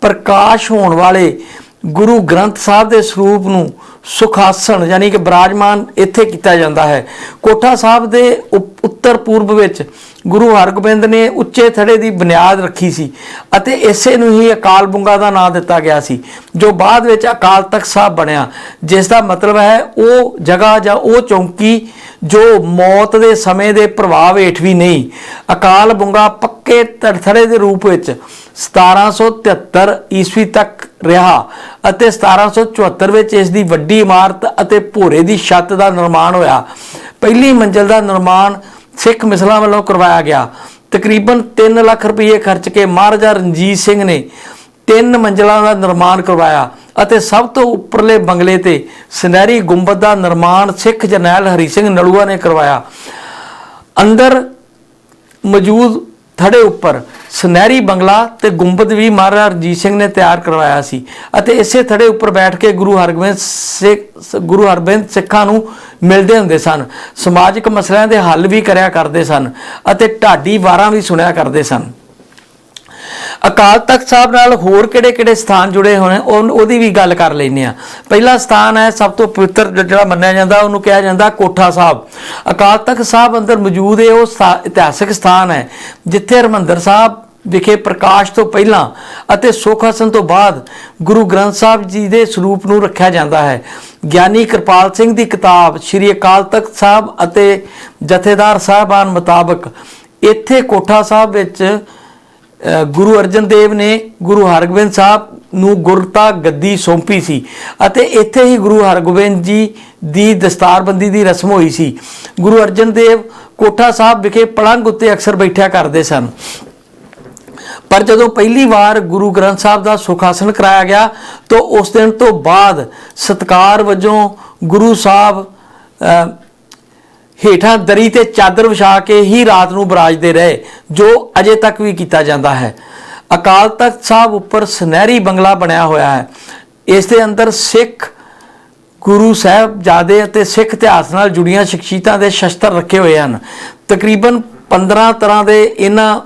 [SPEAKER 1] ਪ੍ਰਕਾਸ਼ ਹੋਣ ਵਾਲੇ ਗੁਰੂ ਗ੍ਰੰਥ ਸਾਹਿਬ ਦੇ ਸਰੂਪ ਨੂੰ ਸੁਖਾਸਣ, ਯਾਨੀ ਕਿ ਬਰਾਜਮਾਨ ਇੱਥੇ ਕੀਤਾ ਜਾਂਦਾ ਹੈ। ਕੋਠਾ ਸਾਹਿਬ ਦੇ ਉਪ- ਉੱਤਰ ਪੂਰਬ ਵਿੱਚ ਗੁਰੂ ਹਰਗੋਬਿੰਦ ਨੇ ਉੱਚੇ ਥੜੇ ਦੀ ਬੁਨਿਆਦ ਰੱਖੀ ਸੀ ਅਤੇ ਇਸੇ ਨੂੰ ਹੀ ਅਕਾਲ ਬੁੰਗਾ ਦਾ ਨਾਮ ਦਿੱਤਾ ਗਿਆ ਸੀ, ਜੋ ਬਾਅਦ ਵਿੱਚ ਅਕਾਲ ਤਖਤ ਸਾਹਿਬ ਬਣਿਆ। ਜਿਸ ਦਾ ਮਤਲਬ ਹੈ ਉਹ ਜਗ੍ਹਾ ਜਾਂ ਉਹ ਚੌਂਕੀ ਜੋ ਮੌਤ ਦੇ ਸਮੇਂ ਦੇ ਪ੍ਰਭਾਵ ਹੇਠ ਵੀ ਨਹੀਂ। ਅਕਾਲ ਬੁੰਗਾ ਪੱਕੇ ਥੜੇ ਦੇ ਰੂਪ ਵਿੱਚ 1773 ਈਸਵੀ ਤੱਕ ਰਿਹਾ ਅਤੇ 1774 ਵਿੱਚ ਇਸ ਦੀ ਵੱਡੀ ਇਮਾਰਤ ਅਤੇ ਭੋਰੇ ਦੀ ਛੱਤ ਦਾ ਨਿਰਮਾਣ ਹੋਇਆ। ਪਹਿਲੀ ਮੰਜ਼ਲ ਦਾ ਨਿਰਮਾਣ ਸਿੱਖ ਮਿਸਲਾਂ ਵੱਲੋਂ ਕਰਵਾਇਆ ਗਿਆ। ਤਕਰੀਬਨ 3 ਲੱਖ ਰੁਪਏ ਖਰਚ ਕੇ ਮਹਾਰਾਜਾ ਰਣਜੀਤ ਸਿੰਘ ਨੇ ਤਿੰਨ ਮੰਜ਼ਲਾਂ ਦਾ ਨਿਰਮਾਣ ਕਰਵਾਇਆ ਅਤੇ ਸਭ ਤੋਂ ਉੱਪਰਲੇ ਬੰਗਲੇ ਤੇ ਸੁਨਹਿਰੀ ਗੁੰਬਦ ਦਾ ਨਿਰਮਾਣ ਸਿੱਖ ਜਰਨੈਲ ਹਰੀ ਸਿੰਘ ਨਲੂਆ ਨੇ ਕਰਵਾਇਆ। ਅੰਦਰ ਮੌਜੂਦ ਥੜੇ ਉੱਪਰ ਸੁਨਹਿਰੀ ਬੰਗਲਾ ਤੇ ਗੁੰਬਦ ਵੀ ਮਹਾਰਾਜਾ ਰਣਜੀਤ ਸਿੰਘ ਨੇ ਤਿਆਰ ਕਰਵਾਇਆ ਸੀ ਅਤੇ ਇਸੇ ਥੜੇ ਉੱਪਰ ਬੈਠ ਕੇ ਗੁਰੂ ਹਰਗੋਬਿੰਦ ਸਿੱਖ ਗੁਰੂ ਹਰਗੋਬਿੰਦ ਸਿੱਖਾਂ ਨੂੰ ਮਿਲਦੇ ਹੁੰਦੇ ਸਨ, ਸਮਾਜਿਕ ਮਸਲਿਆਂ ਦੇ ਹੱਲ ਵੀ ਕਰਿਆ ਕਰਦੇ ਸਨ ਅਤੇ ਢਾਡੀ ਵਾਰਾਂ ਵੀ ਸੁਣਿਆ ਕਰਦੇ ਸਨ। ਅਕਾਲ ਤਖਤ ਸਾਹਿਬ ਨਾਲ ਹੋਰ ਕਿਹੜੇ-ਕਿਹੜੇ ਸਥਾਨ ਜੁੜੇ ਹੋਏ ਉਹਦੀ ਵੀ ਗੱਲ ਕਰ ਲੈਨੇ ਆ ਪਹਿਲਾ ਸਥਾਨ ਹੈ ਸਭ ਤੋਂ ਪਵਿੱਤਰ ਜਿਹੜਾ ਮੰਨਿਆ ਜਾਂਦਾ, ਉਹਨੂੰ ਕਿਹਾ ਜਾਂਦਾ ਕੋਠਾ ਸਾਹਿਬ। ਅਕਾਲ ਤਖਤ ਸਾਹਿਬ ਅੰਦਰ ਮੌਜੂਦ ਹੈ, ਉਹ ਇਤਿਹਾਸਕ ਸਥਾਨ ਹੈ, ਜਿੱਥੇ ਹਰਮੰਦਰ ਸਾਹਿਬ ਵਿਖੇ ਪ੍ਰਕਾਸ਼ ਤੋਂ ਪਹਿਲਾਂ ਅਤੇ ਸੁਖ ਹਸਨ ਤੋਂ ਬਾਅਦ ਗੁਰੂ ਗ੍ਰੰਥ ਸਾਹਿਬ ਜੀ ਦੇ ਸਰੂਪ ਨੂੰ ਰੱਖਿਆ ਜਾਂਦਾ ਹੈ। ਗਿਆਨੀ ਕਿਰਪਾਲ ਸਿੰਘ ਦੀ ਕਿਤਾਬ ਸ਼੍ਰੀ ਅਕਾਲ ਤਖਤ ਸਾਹਿਬ ਅਤੇ ਜਥੇਦਾਰ ਸਾਹਿਬਾਨ ਮੁਤਾਬਕ ਇੱਥੇ ਕੋਠਾ ਸਾਹਿਬ ਵਿੱਚ ਗੁਰੂ ਅਰਜਨ ਦੇਵ ਨੇ ਗੁਰੂ ਹਰਗੋਬਿੰਦ ਸਾਹਿਬ ਨੂੰ ਗੁਰਤਾ ਗੱਦੀ ਸੌਂਪੀ ਸੀ ਅਤੇ ਇੱਥੇ ਹੀ ਗੁਰੂ ਹਰਗੋਬਿੰਦ ਜੀ ਦੀ ਦਸਤਾਰਬੰਦੀ ਦੀ ਰਸਮ ਹੋਈ ਸੀ। ਗੁਰੂ ਅਰਜਨ ਦੇਵ ਕੋਠਾ ਸਾਹਿਬ ਵਿਖੇ ਪਲੰਘ ਉੱਤੇ ਅਕਸਰ ਬੈਠਿਆ ਕਰਦੇ ਸਨ। ਪਰ ਜਦੋਂ ਪਹਿਲੀ ਵਾਰ ਗੁਰੂ ਗ੍ਰੰਥ ਸਾਹਿਬ ਦਾ ਸੁਖਾਸਨ ਕਰਾਇਆ ਗਿਆ, ਤਾਂ ਉਸ ਦਿਨ ਤੋਂ ਬਾਅਦ ਸਤਕਾਰ ਵਜੋਂ ਗੁਰੂ ਸਾਹਿਬ ਹੇਠਾਂ ਦਰੀ ਤੇ ਚਾਦਰ ਵਿਛਾ ਕੇ ਹੀ ਰਾਤ ਨੂੰ ਬਰਾਜਦੇ ਰਹੇ, ਜੋ ਅਜੇ ਤੱਕ ਵੀ ਕੀਤਾ ਜਾਂਦਾ ਹੈ। ਅਕਾਲ ਤਖਤ ਸਾਹਿਬ ਉੱਪਰ ਸੁਨਹਿਰੀ ਬੰਗਲਾ ਬਣਿਆ ਹੋਇਆ ਹੈ। ਇਸ ਦੇ ਅੰਦਰ ਸਿੱਖ ਗੁਰੂ ਸਾਹਿਬ ਜਾਦੇ ਅਤੇ ਸਿੱਖ ਇਤਿਹਾਸ ਨਾਲ ਜੁੜੀਆਂ ਸ਼ਖਸੀਅਤਾਂ ਦੇ ਸ਼ਸਤਰ ਰੱਖੇ ਹੋਏ ਹਨ। ਤਕਰੀਬਨ 15 ਤਰ੍ਹਾਂ ਦੇ ਇਹਨਾਂ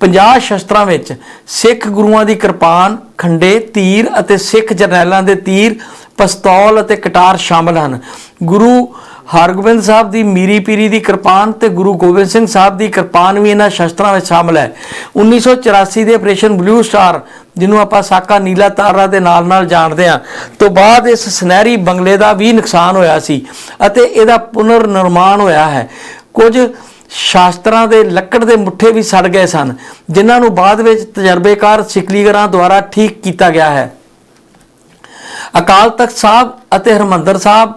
[SPEAKER 1] 50 ਸ਼ਸਤਰਾਂ ਵਿੱਚ ਸਿੱਖ ਗੁਰੂਆਂ ਦੀ ਕਿਰਪਾਨ, ਖੰਡੇ, ਤੀਰ ਅਤੇ ਸਿੱਖ ਜਰਨੈਲਾਂ ਦੇ ਤੀਰ, ਪਿਸਤੌਲ ਅਤੇ ਕਟਾਰ ਸ਼ਾਮਲ ਹਨ। ਗੁਰੂ ਹਰਗੋਬਿੰਦ ਸਾਹਿਬ ਦੀ ਮੀਰੀ ਪੀਰੀ ਦੀ ਕਿਰਪਾਨ ਤੇ ਗੁਰੂ ਗੋਬਿੰਦ ਸਿੰਘ ਸਾਹਿਬ ਦੀ ਕਿਰਪਾਨ ਵੀ ਇਹਨਾਂ ਸ਼ਸਤਰਾਂ ਵਿੱਚ ਸ਼ਾਮਲ ਹੈ। 1984 ਦੇ ਆਪਰੇਸ਼ਨ ਬਲੂ ਸਟਾਰ, ਜਿਹਨੂੰ ਆਪਾਂ ਸਾਕਾ ਨੀਲਾ ਤਾਰਾ ਦੇ ਨਾਲ ਨਾਲ ਜਾਣਦੇ ਹਾਂ, ਤੋਂ ਬਾਅਦ ਇਸ ਸੁਨਹਿਰੀ ਬੰਗਲੇ ਦਾ ਵੀ ਨੁਕਸਾਨ ਹੋਇਆ ਸੀ ਅਤੇ ਇਹਦਾ ਪੁਨਰ ਨਿਰਮਾਣ ਹੋਇਆ ਹੈ। ਕੁਝ ਸ਼ਾਸਤਰਾਂ ਦੇ ਲੱਕੜ ਦੇ ਮੁੱਠੇ ਵੀ ਸੜ ਗਏ ਸਨ, ਜਿਨ੍ਹਾਂ ਨੂੰ ਬਾਅਦ ਵਿੱਚ ਤਜਰਬੇਕਾਰ ਸਿਕਲੀਗਰਾਂ ਦੁਆਰਾ ਠੀਕ ਕੀਤਾ ਗਿਆ ਹੈ। ਅਕਾਲ ਤਖਤ ਸਾਹਿਬ ਅਤੇ ਹਰਮੰਦਰ ਸਾਹਿਬ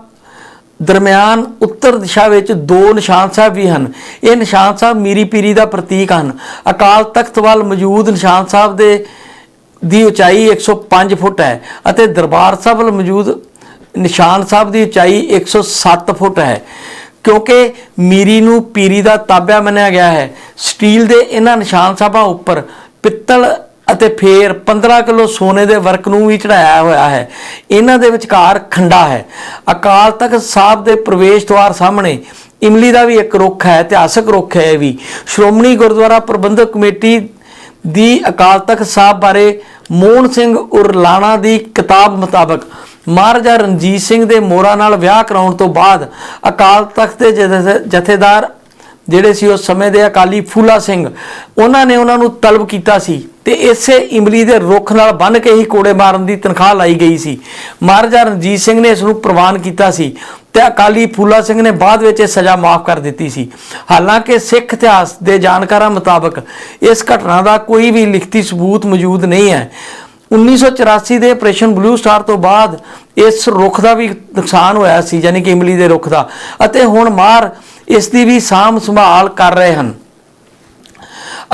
[SPEAKER 1] ਦਰਮਿਆਨ ਉੱਤਰ ਦਿਸ਼ਾ ਵਿੱਚ ਦੋ ਨਿਸ਼ਾਨ ਸਾਹਿਬ ਵੀ ਹਨ। ਇਹ ਨਿਸ਼ਾਨ ਸਾਹਿਬ ਮੀਰੀ ਪੀਰੀ ਦਾ ਪ੍ਰਤੀਕ ਹਨ। ਅਕਾਲ ਤਖਤ ਵੱਲ ਮੌਜੂਦ ਨਿਸ਼ਾਨ ਸਾਹਿਬ ਦੇ, ਦੀ ਉਚਾਈ 105 ਫੁੱਟ ਹੈ ਅਤੇ ਦਰਬਾਰ ਸਾਹਿਬ ਵੱਲ ਮੌਜੂਦ ਨਿਸ਼ਾਨ ਸਾਹਿਬ ਦੀ ਉਚਾਈ 107 ਫੁੱਟ ਹੈ। ਕਿਉਂਕਿ ਮੀਰੀ ਨੂੰ ਪੀਰੀ ਦਾ ਤਾਬਿਆ ਮੰਨਿਆ ਗਿਆ ਹੈ। ਸਟੀਲ ਦੇ ਇਹਨਾਂ ਨਿਸ਼ਾਨ ਸਾਹਿਬਾਂ ਉੱਪਰ ਪਿੱਤਲ ਅਤੇ ਫੇਰ 15 ਕਿਲੋ ਸੋਨੇ ਦੇ ਵਰਕ ਨੂੰ ਵੀ ਚੜਾਇਆ ਹੋਇਆ ਹੈ। ਇਹਨਾਂ ਦੇ ਵਿਚਕਾਰ ਖੰਡਾ ਹੈ। ਅਕਾਲ ਤਖਤ ਸਾਹਿਬ ਦੇ ਪ੍ਰਵੇਸ਼ ਦੁਆਰ ਸਾਹਮਣੇ ਇਮਲੀ ਦਾ ਵੀ ਇੱਕ ਰੁੱਖ ਹੈ, ਇਤਿਹਾਸਕ ਰੁੱਖ ਹੈ ਇਹ ਵੀ। ਸ਼੍ਰੋਮਣੀ ਗੁਰਦੁਆਰਾ ਪ੍ਰਬੰਧਕ ਕਮੇਟੀ ਦੀ ਅਕਾਲ ਤਖਤ ਸਾਹਿਬ ਬਾਰੇ ਮੋਹਨ ਸਿੰਘ ਉਰਲਾਣਾ ਦੀ ਕਿਤਾਬ ਮੁਤਾਬਕ ਮਹਾਰਾਜਾ ਰਣਜੀਤ ਸਿੰਘ ਦੇ ਮੋਰਾ ਨਾਲ ਵਿਆਹ ਕਰਾਉਣ ਤੋਂ ਬਾਅਦ ਅਕਾਲ ਤਖਤ ਦੇ ਜਥੇ- ਜਥੇਦਾਰ ਜਿਹੜੇ ਸੀ ਉਸ ਸਮੇਂ ਦੇ ਅਕਾਲੀ ਫੂਲਾ ਸਿੰਘ, ਉਹਨਾਂ ਨੇ ਉਹਨਾਂ ਨੂੰ ਤਲਬ ਕੀਤਾ ਸੀ ਤੇ ਇਸੇ ਇਮਲੀ ਦੇ ਰੁੱਖ ਨਾਲ ਬੰਨ ਕੇ ਹੀ ਕੋੜੇ ਮਾਰਨ ਦੀ ਤਨਖਾਹ ਲਾਈ ਗਈ ਸੀ। ਮਹਾਰਾਜਾ ਰਣਜੀਤ ਸਿੰਘ ਨੇ ਇਸ ਨੂੰ ਪ੍ਰਵਾਨ ਕੀਤਾ ਸੀ ਤੇ ਅਕਾਲੀ ਫੂਲਾ ਸਿੰਘ ਨੇ ਬਾਅਦ ਵਿੱਚ ਇਹ ਸਜ਼ਾ ਮਾਫ ਕਰ ਦਿੱਤੀ ਸੀ। ਹਾਲਾਂਕਿ ਸਿੱਖ ਇਤਿਹਾਸ ਦੇ ਜਾਣਕਾਰਾਂ ਮੁਤਾਬਕ ਇਸ ਘਟਨਾ ਦਾ ਕੋਈ ਵੀ ਲਿਖਤੀ ਸਬੂਤ ਮੌਜੂਦ ਨਹੀਂ ਹੈ। 1984 ਦੇ ਆਪਰੇਸ਼ਨ ਬਲੂ ਸਟਾਰ ਤੋਂ ਬਾਅਦ ਇਸ ਰੁੱਖ ਦਾ ਵੀ ਨੁਕਸਾਨ ਹੋਇਆ ਸੀ, ਯਾਨੀ ਕਿ ਇਮਲੀ ਦੇ ਰੁੱਖ ਦਾ। ਅਤੇ ਹੁਣ ਮਾਰ ਇਸ ਦੀ ਵੀ ਸਾਂਭ ਸੰਭਾਲ ਕਰ ਰਹੇ ਹਨ।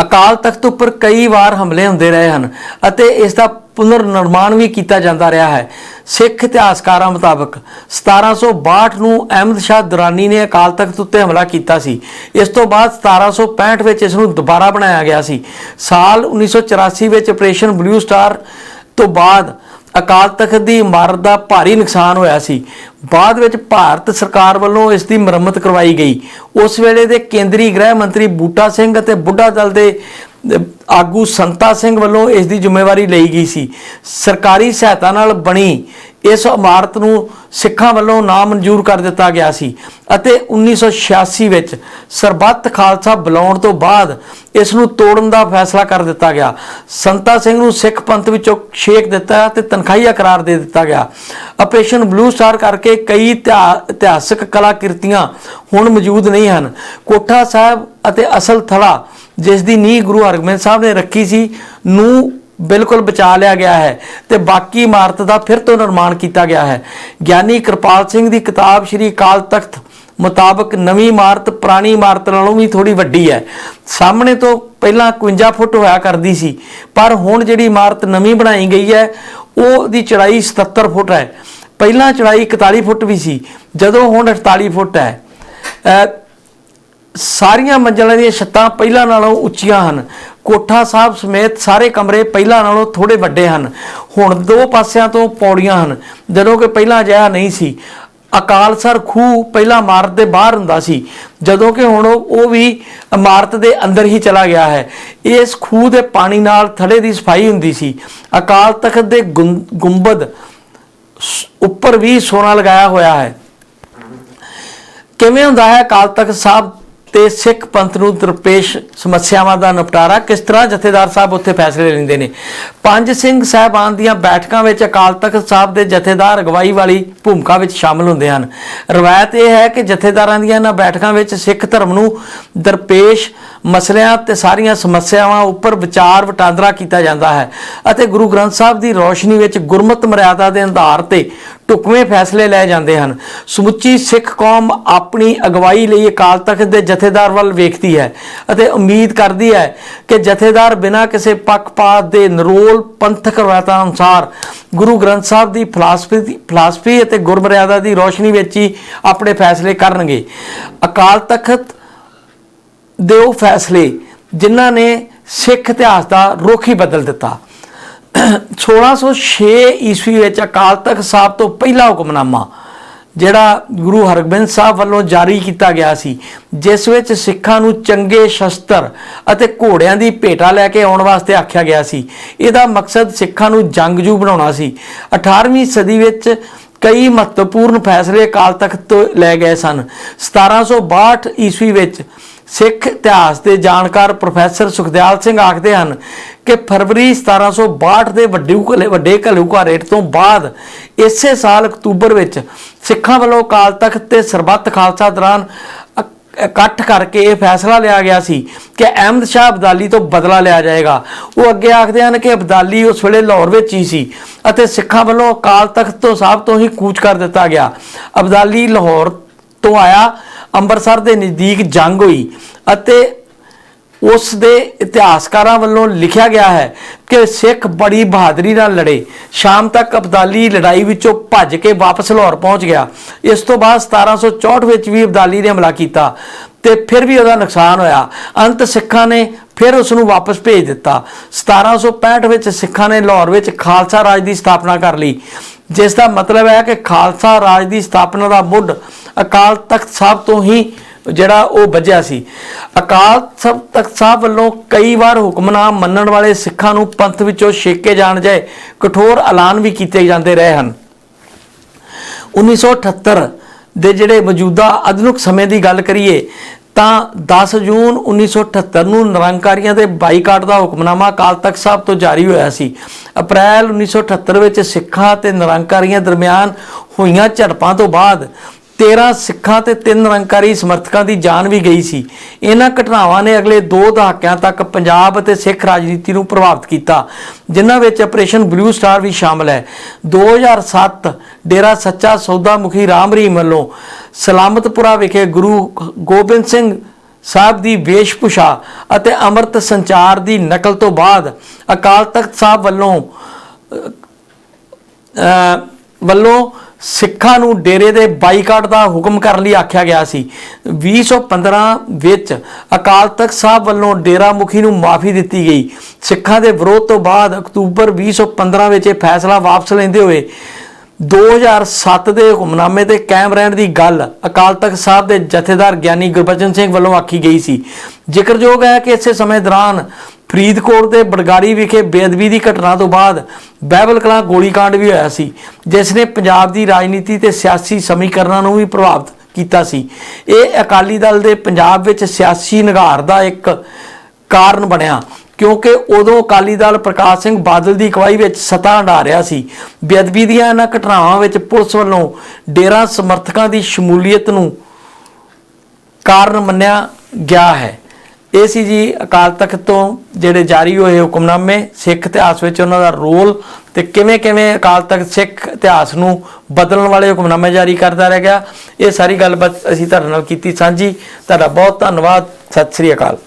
[SPEAKER 1] ਅਕਾਲ ਤਖਤ ਉੱਪਰ ਕਈ ਵਾਰ ਹਮਲੇ ਹੁੰਦੇ ਰਹੇ ਹਨ ਅਤੇ ਇਸ ਦਾ ਪੁਨਰ ਨਿਰਮਾਣ ਵੀ ਕੀਤਾ ਜਾਂਦਾ ਰਿਹਾ ਹੈ। ਸਿੱਖ ਇਤਿਹਾਸਕਾਰਾਂ ਮੁਤਾਬਕ 1762 ਨੂੰ ਅਹਿਮਦ ਸ਼ਾਹ ਦੁਰਾਨੀ ਨੇ ਅਕਾਲ ਤਖਤ ਉੱਤੇ ਹਮਲਾ ਕੀਤਾ ਸੀ। ਇਸ ਤੋਂ ਬਾਅਦ 1765 ਵਿੱਚ ਇਸ ਨੂੰ ਦੁਬਾਰਾ ਬਣਾਇਆ ਗਿਆ ਸੀ। ਸਾਲ 1984 ਵਿੱਚ ਆਪਰੇਸ਼ਨ ਬਲੂ ਸਟਾਰ ਤੋਂ ਬਾਅਦ ਅਕਾਲ ਤਖਤ ਦੀ ਇਮਾਰਤ ਦਾ ਭਾਰੀ ਨੁਕਸਾਨ ਹੋਇਆ ਸੀ। ਬਾਅਦ ਵਿੱਚ ਭਾਰਤ ਸਰਕਾਰ ਵੱਲੋਂ ਇਸ ਦੀ ਮੁਰੰਮਤ ਕਰਵਾਈ ਗਈ। ਉਸ ਵੇਲੇ ਦੇ ਕੇਂਦਰੀ ਗ੍ਰਹਿ ਮੰਤਰੀ ਬੂਟਾ ਸਿੰਘ ਅਤੇ ਬੁੱਢਾ ਦਲ ਦੇ ਆਗੂ ਸੰਤਾ ਸਿੰਘ ਵੱਲੋਂ ਇਸ ਦੀ ਜ਼ਿੰਮੇਵਾਰੀ ਲਈ ਗਈ ਸੀ। ਸਰਕਾਰੀ ਸਹਾਇਤਾ ਨਾਲ ਬਣੀ ਇਸ ਇਮਾਰਤ ਨੂੰ ਸਿੱਖਾਂ ਵੱਲੋਂ ਨਾਮਨਜ਼ੂਰ ਕਰ ਦਿੱਤਾ ਗਿਆ ਸੀ ਅਤੇ 1986 ਵਿੱਚ ਸਰਬੱਤ ਖਾਲਸਾ ਬੁਲਾਉਣ ਤੋਂ ਬਾਅਦ ਇਸ ਨੂੰ ਤੋੜਨ ਦਾ ਫੈਸਲਾ ਕਰ ਦਿੱਤਾ ਗਿਆ। ਸੰਤਾ ਸਿੰਘ ਨੂੰ ਸਿੱਖ ਪੰਥ ਵਿੱਚੋਂ ਛੇਕ ਦਿੱਤਾ ਤੇ ਤਨਖਾਹੀਆ ਕਰਾਰ ਦੇ ਦਿੱਤਾ ਗਿਆ। ਆਪਰੇਸ਼ਨ ਬਲੂ ਸਟਾਰ ਕਰਕੇ ਕਈ ਇਤਿਹਾ- ਇਤਿਹਾਸਕ ਕਲਾਕ੍ਰਿਤੀਆਂ ਹੁਣ ਮੌਜੂਦ ਨਹੀਂ ਹਨ। ਕੋਠਾ ਸਾਹਿਬ ਅਤੇ ਅਸਲ ਥਲਾ ਜਿਸ ਦੀ ਨੀਂਹ ਗੁਰੂ ਹਰਗੋਬਿੰਦ ਸਾਹਿਬ ਨੇ ਰੱਖੀ ਸੀ, ਨੂੰ ਬਿਲਕੁਲ ਬਚਾ ਲਿਆ ਗਿਆ ਹੈ ਤੇ ਬਾਕੀ ਇਮਾਰਤ ਦਾ ਫਿਰ ਤੋਂ ਨਿਰਮਾਣ ਕੀਤਾ ਗਿਆ ਹੈ। ਗਿਆਨੀ ਕਿਰਪਾਲ ਸਿੰਘ ਦੀ ਕਿਤਾਬ ਸ਼੍ਰੀ ਅਕਾਲ ਤਖਤ ਮੁਤਾਬਕ ਨਵੀਂ ਇਮਾਰਤ, ਪੁਰਾਣੀ ਇਮਾਰਤ ਨਾਲੋਂ ਵੀ ਥੋੜੀ ਵੱਡੀ ਹੈ। ਸਾਹਮਣੇ ਤੋਂ ਪਹਿਲਾਂ 51 ਫੁੱਟ ਹੋਇਆ ਕਰਦੀ ਸੀ, ਪਰ ਹੁਣ ਜਿਹੜੀ ਇਮਾਰਤ ਨਵੀਂ ਬਣਾਈ ਗਈ ਹੈ ਉਹ ਦੀ ਚੜਾਈ 77 ਫੁੱਟ ਹੈ। ਪਹਿਲਾਂ ਚੜਾਈ 41 ਫੁੱਟ ਵੀ ਸੀ, ਜਦੋਂ ਹੁਣ 48 ਫੁੱਟ ਹੈ। ਸਾਰੀਆਂ ਮੰਜ਼ਲਾਂ ਦੀਆਂ ਛੱਤਾਂ ਪਹਿਲਾਂ ਨਾਲੋਂ ਉੱਚੀਆਂ ਹਨ ਕੋਠਾ ਸਾਹਿਬ ਸਮੇਤ ਸਾਰੇ ਕਮਰੇ ਪਹਿਲਾਂ ਨਾਲੋਂ ਥੋੜੇ ਵੱਡੇ ਹਨ। ਹੁਣ ਦੋ ਪਾਸਿਆਂ ਤੋਂ ਪੌੜੀਆਂ ਹਨ। ਜਦੋਂ ਕਿ ਪਹਿਲਾਂ ਅਜਿਹਾ ਨਹੀਂ ਸੀ। ਅਕਾਲਸਰ ਖੂਹ ਪਹਿਲਾਂ ਇਮਾਰਤ ਦੇ ਬਾਹਰ ਹੁੰਦਾ ਸੀ। ਜਦੋਂ ਕਿ ਹੁਣ ਉਹ ਵੀ ਇਮਾਰਤ ਦੇ ਅੰਦਰ ਹੀ ਚਲਾ ਗਿਆ ਹੈ। ਇਸ ਖੂਹ ਦੇ ਪਾਣੀ ਨਾਲ ਥੜੇ ਦੀ ਸਫ਼ਾਈ ਹੁੰਦੀ ਸੀ। ਅਕਾਲ ਤਖਤ ਦੇ ਗੁੰਬਦ ਉੱਪਰ ਵੀ ਸੋਨਾ ਲਗਾਇਆ ਹੋਇਆ ਹੈ। ਕਿਵੇਂ ਹੁੰਦਾ ਹੈ ਅਕਾਲ ਤਖਤ ਸਾਹਿਬ ਤੇ ਸਿੱਖ ਪੰਥ ਨੂੰ ਦਰਪੇਸ਼ ਸਮੱਸਿਆਵਾਂ ਦਾ ਨਿਪਟਾਰਾ ਕਿਸ ਤਰ੍ਹਾਂ ਜਥੇਦਾਰ ਸਾਹਿਬ ਉੱਥੇ ਫੈਸਲੇ ਲੈਂਦੇ ਨੇ? ਪੰਜ ਸਿੰਘ ਸਾਹਿਬਾਨ ਦੀਆਂ ਬੈਠਕਾਂ ਵਿੱਚ ਅਕਾਲ ਤਖਤ ਸਾਹਿਬ ਦੇ ਜਥੇਦਾਰ ਅਗਵਾਈ ਵਾਲੀ ਭੂਮਿਕਾ ਵਿੱਚ ਸ਼ਾਮਲ ਹੁੰਦੇ ਹਨ। ਰਵਾਇਤ ਇਹ ਹੈ ਕਿ ਜਥੇਦਾਰਾਂ ਦੀਆਂ ਇਹਨਾਂ ਬੈਠਕਾਂ ਵਿੱਚ ਸਿੱਖ ਧਰਮ ਨੂੰ ਦਰਪੇਸ਼ ਮਸਲਿਆਂ ਤੇ ਸਾਰੀਆਂ ਸਮੱਸਿਆਵਾਂ ਉੱਪਰ ਵਿਚਾਰ ਵਟਾਂਦਰਾ ਕੀਤਾ ਜਾਂਦਾ ਹੈ ਅਤੇ ਗੁਰੂ ਗ੍ਰੰਥ ਸਾਹਿਬ ਦੀ ਰੋਸ਼ਨੀ ਵਿੱਚ ਗੁਰਮਤ ਮਰਿਆਦਾ ਦੇ ਆਧਾਰ ਤੇ ਢੁਕਵੇਂ ਫੈਸਲੇ ਲਏ ਜਾਂਦੇ ਹਨ। ਸਮੁੱਚੀ ਸਿੱਖ ਕੌਮ ਆਪਣੀ ਅਗਵਾਈ ਲਈ ਅਕਾਲ ਤਖਤ ਦੇ ਜਥੇਦਾਰ ਵੱਲ ਵੇਖਦੀ ਹੈ ਅਤੇ ਉਮੀਦ ਕਰਦੀ ਹੈ ਕਿ ਜਥੇਦਾਰ ਬਿਨਾਂ ਕਿਸੇ ਪੱਖਪਾਤ ਦੇ ਨਰੋਲ ਪੰਥਕ ਰਵਾਇਤਾਂ ਅਨੁਸਾਰ ਗੁਰੂ ਗ੍ਰੰਥ ਸਾਹਿਬ ਦੀ ਫਲਸਫੀ ਦੀ ਫਲਸਫੀ ਅਤੇ ਗੁਰਮਰਿਆਦਾ ਦੀ ਰੋਸ਼ਨੀ ਵਿੱਚ ਹੀ ਆਪਣੇ ਫੈਸਲੇ ਕਰਨਗੇ। ਅਕਾਲ ਤਖਤ ਦੇ ਉਹ ਫੈਸਲੇ ਜਿਨ੍ਹਾਂ ਨੇ ਸਿੱਖ ਇਤਿਹਾਸ ਦਾ ਰੁਖ ਹੀ ਬਦਲ ਦਿੱਤਾ। 1606 ਈਸਵੀ ਵਿੱਚ ਅਕਾਲ ਤਖਤ ਸਾਹਿਬ ਤੋਂ ਪਹਿਲਾ ਹੁਕਮਨਾਮਾ, ਜਿਹੜਾ ਗੁਰੂ ਹਰਗੋਬਿੰਦ ਸਾਹਿਬ ਵੱਲੋਂ ਜਾਰੀ ਕੀਤਾ ਗਿਆ ਸੀ, ਜਿਸ ਵਿੱਚ ਸਿੱਖਾਂ ਨੂੰ ਚੰਗੇ ਸ਼ਸਤਰ ਅਤੇ ਘੋੜਿਆਂ ਦੀ ਭੇਟਾ ਲੈ ਕੇ ਆਉਣ ਵਾਸਤੇ ਆਖਿਆ ਗਿਆ ਸੀ। ਇਹਦਾ ਮਕਸਦ ਸਿੱਖਾਂ ਨੂੰ ਜੰਗਜੂ ਬਣਾਉਣਾ ਸੀ। 18ਵੀਂ ਸਦੀ ਵਿੱਚ ਕਈ ਮਹੱਤਵਪੂਰਨ ਫੈਸਲੇ ਅਕਾਲ ਤਖਤ ਤੋਂ ਲੈ ਗਏ ਸਨ। 1762 ਈਸਵੀ ਵਿੱਚ ਸਿੱਖ ਇਤਿਹਾਸ ਦੇ ਜਾਣਕਾਰ ਪ੍ਰੋਫੈਸਰ ਸੁਖਦਿਆਲ ਸਿੰਘ ਆਖਦੇ ਹਨ ਕਿ ਫਰਵਰੀ 1762 ਦੇ ਵੱਡੇ ਘਲੇ ਵੱਡੇ ਘਲੂਘਾਰੇ ਤੋਂ ਬਾਅਦ ਇਸੇ ਸਾਲ ਅਕਤੂਬਰ ਵਿੱਚ ਸਿੱਖਾਂ ਵੱਲੋਂ ਅਕਾਲ ਤਖਤ ਤੇ ਸਰਬੱਤ ਖਾਲਸਾ ਦੌਰਾਨ ਇਕੱਠ ਕਰਕੇ ਇਹ ਫੈਸਲਾ ਲਿਆ ਗਿਆ ਸੀ ਕਿ ਅਹਿਮਦ ਸ਼ਾਹ ਅਬਦਾਲੀ ਤੋਂ ਬਦਲਾ ਲਿਆ ਜਾਏਗਾ। ਉਹ ਅੱਗੇ ਆਖਦੇ ਹਨ ਕਿ ਅਬਦਾਲੀ ਉਸ ਵੇਲੇ ਲਾਹੌਰ ਵਿੱਚ ਹੀ ਸੀ ਅਤੇ ਸਿੱਖਾਂ ਵੱਲੋਂ ਅਕਾਲ ਤਖਤ ਤੋਂ ਸਾਹਿਬ ਤੋਂ ਹੀ ਕੂਚ ਕਰ ਦਿੱਤਾ ਗਿਆ। ਅਬਦਾਲੀ ਲਾਹੌਰ ਤੋਂ ਆਇਆ ਅੰਮ੍ਰਿਤਸਰ ਦੇ ਨਜ਼ਦੀਕ ਜੰਗ ਹੋਈ ਅਤੇ ਉਸ ਦੇ ਇਤਿਹਾਸਕਾਰਾਂ ਵੱਲੋਂ ਲਿਖਿਆ ਗਿਆ ਹੈ ਕਿ ਸਿੱਖ ਬੜੀ ਬਹਾਦਰੀ ਨਾਲ ਲੜੇ। ਸ਼ਾਮ ਤੱਕ ਅਬਦਾਲੀ ਲੜਾਈ ਵਿੱਚੋਂ ਭੱਜ ਕੇ ਵਾਪਸ ਲਾਹੌਰ ਪਹੁੰਚ ਗਿਆ। ਇਸ ਤੋਂ ਬਾਅਦ 1764 ਵਿੱਚ ਵੀ ਅਬਦਾਲੀ ਨੇ ਹਮਲਾ ਕੀਤਾ ਤੇ ਫਿਰ ਵੀ ਉਹਦਾ ਨੁਕਸਾਨ ਹੋਇਆ। ਅੰਤ ਸਿੱਖਾਂ ਨੇ ਫਿਰ ਉਸ ਨੂੰ ਵਾਪਸ ਭੇਜ ਦਿੱਤਾ। 1765 ਵਿੱਚ ਸਿੱਖਾਂ ਨੇ ਲਾਹੌਰ ਵਿੱਚ ਖਾਲਸਾ ਰਾਜ ਦੀ ਸਥਾਪਨਾ ਕਰ ਲਈ। ਜਿਸ ਦਾ ਮਤਲਬ ਹੈ ਕਿ ਖਾਲਸਾ ਰਾਜ ਦੀ ਸਥਾਪਨਾ ਦਾ ਮੁੱਢ ਅਕਾਲ ਤਖਤ ਸਾਹਿਬ ਤੋਂ ਹੀ ਜਿਹੜਾ ਉਹ ਵੱਜਿਆ ਸੀ। ਅਕਾਲ ਤਖਤ ਸਾਹਿਬ ਵੱਲੋਂ ਕਈ ਵਾਰ ਹੁਕਮਨਾਮ ਮੰਨਣ ਵਾਲੇ ਸਿੱਖਾਂ ਨੂੰ ਪੰਥ ਵਿੱਚੋਂ ਛੇਕੇ ਜਾਣ ਜਾਏ ਕਠੋਰ ਐਲਾਨ ਵੀ ਕੀਤੇ ਜਾਂਦੇ ਰਹੇ ਹਨ। 1978 ਦੇ ਜਿਹੜੇ ਮੌਜੂਦਾ ਆਧੁਨਿਕ ਸਮੇਂ ਦੀ ਗੱਲ ਕਰੀਏ ਤਾਂ 10 ਜੂਨ 1978 ਨੂੰ ਨਿਰੰਕਾਰੀਆਂ ਦੇ ਬਾਈਕਾਟ ਦਾ ਹੁਕਮਨਾਮਾ ਅਕਾਲ ਤਖਤ ਸਾਹਿਬ ਤੋਂ ਜਾਰੀ ਹੋਇਆ ਸੀ। ਅਪ੍ਰੈਲ 1978 ਵਿੱਚ ਸਿੱਖਾਂ ਤੇ ਨਿਰੰਕਾਰੀਆਂ ਦਰਮਿਆਨ ਹੋਈਆਂ ਝੜਪਾਂ ਤੋਂ ਬਾਅਦ 13 ਸਿੱਖਾਂ ਤੇ 3 ਨਿਰੰਕਾਰੀ ਸਮਰਥਕਾਂ ਦੀ ਜਾਨ ਵੀ ਗਈ ਸੀ। ਇਹਨਾਂ ਘਟਨਾਵਾਂ ਨੇ ਅਗਲੇ 2 ਦਹਾਕਿਆਂ ਤੱਕ ਪੰਜਾਬ ਅਤੇ ਸਿੱਖ ਰਾਜਨੀਤੀ ਨੂੰ ਪ੍ਰਭਾਵਿਤ ਕੀਤਾ, ਜਿਨ੍ਹਾਂ ਵਿੱਚ ਆਪਰੇਸ਼ਨ ਬਲੂ ਸਟਾਰ ਵੀ ਸ਼ਾਮਲ ਹੈ। 2007 ਡੇਰਾ ਸੱਚਾ ਸੌਦਾ ਮੁਖੀ ਰਾਮ ਰਹੀਮ ਵੱਲੋਂ ਸਲਾਮਤਪੁਰਾ ਵਿਖੇ ਗੁਰੂ ਗੋਬਿੰਦ ਸਿੰਘ ਸਾਹਿਬ ਦੀ ਵੇਸ਼ਭੂਸ਼ਾ ਅਤੇ ਅੰਮ੍ਰਿਤ ਸੰਚਾਰ ਦੀ ਨਕਲ ਤੋਂ ਬਾਅਦ ਅਕਾਲ ਤਖਤ ਸਾਹਿਬ ਵੱਲੋਂ ਵੱਲੋਂ ਸਿੱਖਾਂ ਨੂੰ ਡੇਰੇ ਦੇ ਬਾਈਕਾਟ ਦਾ ਹੁਕਮ ਕਰਨ ਲਈ ਆਖਿਆ ਗਿਆ ਸੀ। 2015 ਵਿੱਚ ਅਕਾਲ ਤਖਤ ਸਾਹਿਬ ਵੱਲੋਂ ਡੇਰਾ ਮੁਖੀ ਨੂੰ ਮਾਫੀ ਦਿੱਤੀ ਗਈ। ਸਿੱਖਾਂ ਦੇ ਵਿਰੋਧ ਤੋਂ ਬਾਅਦ ਅਕਤੂਬਰ 2015 ਵਿੱਚ ਇਹ ਫੈਸਲਾ ਵਾਪਸ ਲੈਂਦੇ ਹੋਏ 2007 ਦੇ ਹੁਕਮਨਾਮੇ ਤੇ ਕਾਇਮ ਰਹਿਣ ਦੀ ਗੱਲ ਅਕਾਲ ਤਖਤ ਸਾਹਿਬ ਦੇ ਜਥੇਦਾਰ ਗਿਆਨੀ ਗੁਰਬਚਨ ਸਿੰਘ ਵੱਲੋਂ ਆਖੀ ਗਈ ਸੀ। ਜ਼ਿਕਰਯੋਗ ਹੈ ਕਿ ਇਸੇ ਸਮੇਂ ਦੌਰਾਨ ਫਰੀਦਕੋਟ ਦੇ ਬੜਗਾੜੀ ਵਿਖੇ ਬੇਅਦਬੀ ਦੀ ਘਟਨਾ ਤੋਂ ਬਾਅਦ ਬਹਿਬਲ ਕਲਾਂ ਗੋਲੀकांड ਵੀ ਹੋਇਆ ਸੀ, ਜਿਸ ਨੇ ਪੰਜਾਬ ਦੀ ਰਾਜਨੀਤੀ ਤੇ ਸਿਆਸੀ ਸਮੀਕਰਨਾਂ ਨੂੰ ਵੀ ਪ੍ਰਭਾਵਿਤ ਕੀਤਾ ਸੀ। ਇਹ ਅਕਾਲੀ ਦਲ ਦੇ ਪੰਜਾਬ ਵਿੱਚ ਸਿਆਸੀ ਨਿਗਾਰ ਦਾ ਇੱਕ ਕਾਰਨ ਬਣਿਆ, ਕਿਉਂਕਿ ਉਦੋਂ ਅਕਾਲੀ ਦਲ ਪ੍ਰਕਾਸ਼ ਸਿੰਘ ਬਾਦਲ ਦੀ ਅਗਵਾਈ ਵਿੱਚ ਸੱਤਾ ਹੰਢਾ ਰਿਹਾ ਸੀ। ਬੇਅਦਬੀ ਦੀਆਂ ਇਹਨਾਂ ਘਟਨਾਵਾਂ ਵਿੱਚ ਪੁਲਿਸ ਵੱਲੋਂ ਡੇਰਾ ਸਮਰਥਕਾਂ ਦੀ ਸ਼ਮੂਲੀਅਤ ਨੂੰ ਕਾਰਨ ਮੰਨਿਆ ਗਿਆ ਹੈ। ਇਹ ਸੀ ਜੀ ਅਕਾਲ ਤਖਤ ਤੋਂ ਜਿਹੜੇ ਜਾਰੀ ਹੋਏ ਹੁਕਮਨਾਮੇ, ਸਿੱਖ ਇਤਿਹਾਸ ਵਿੱਚ ਉਹਨਾਂ ਦਾ ਰੋਲ ਤੇ ਕਿਵੇਂ ਕਿਵੇਂ ਅਕਾਲ ਤਖਤ ਸਿੱਖ ਇਤਿਹਾਸ ਨੂੰ ਬਦਲਣ ਵਾਲੇ ਹੁਕਮਨਾਮੇ ਜਾਰੀ ਕਰਦਾ ਰਹਿ ਗਿਆ। ਇਹ ਸਾਰੀ ਗੱਲਬਾਤ ਅਸੀਂ ਤੁਹਾਡੇ ਨਾਲ ਕੀਤੀ ਸਾਂਝੀ। ਤੁਹਾਡਾ ਬਹੁਤ ਧੰਨਵਾਦ। ਸਤਿ ਸ੍ਰੀ ਅਕਾਲ।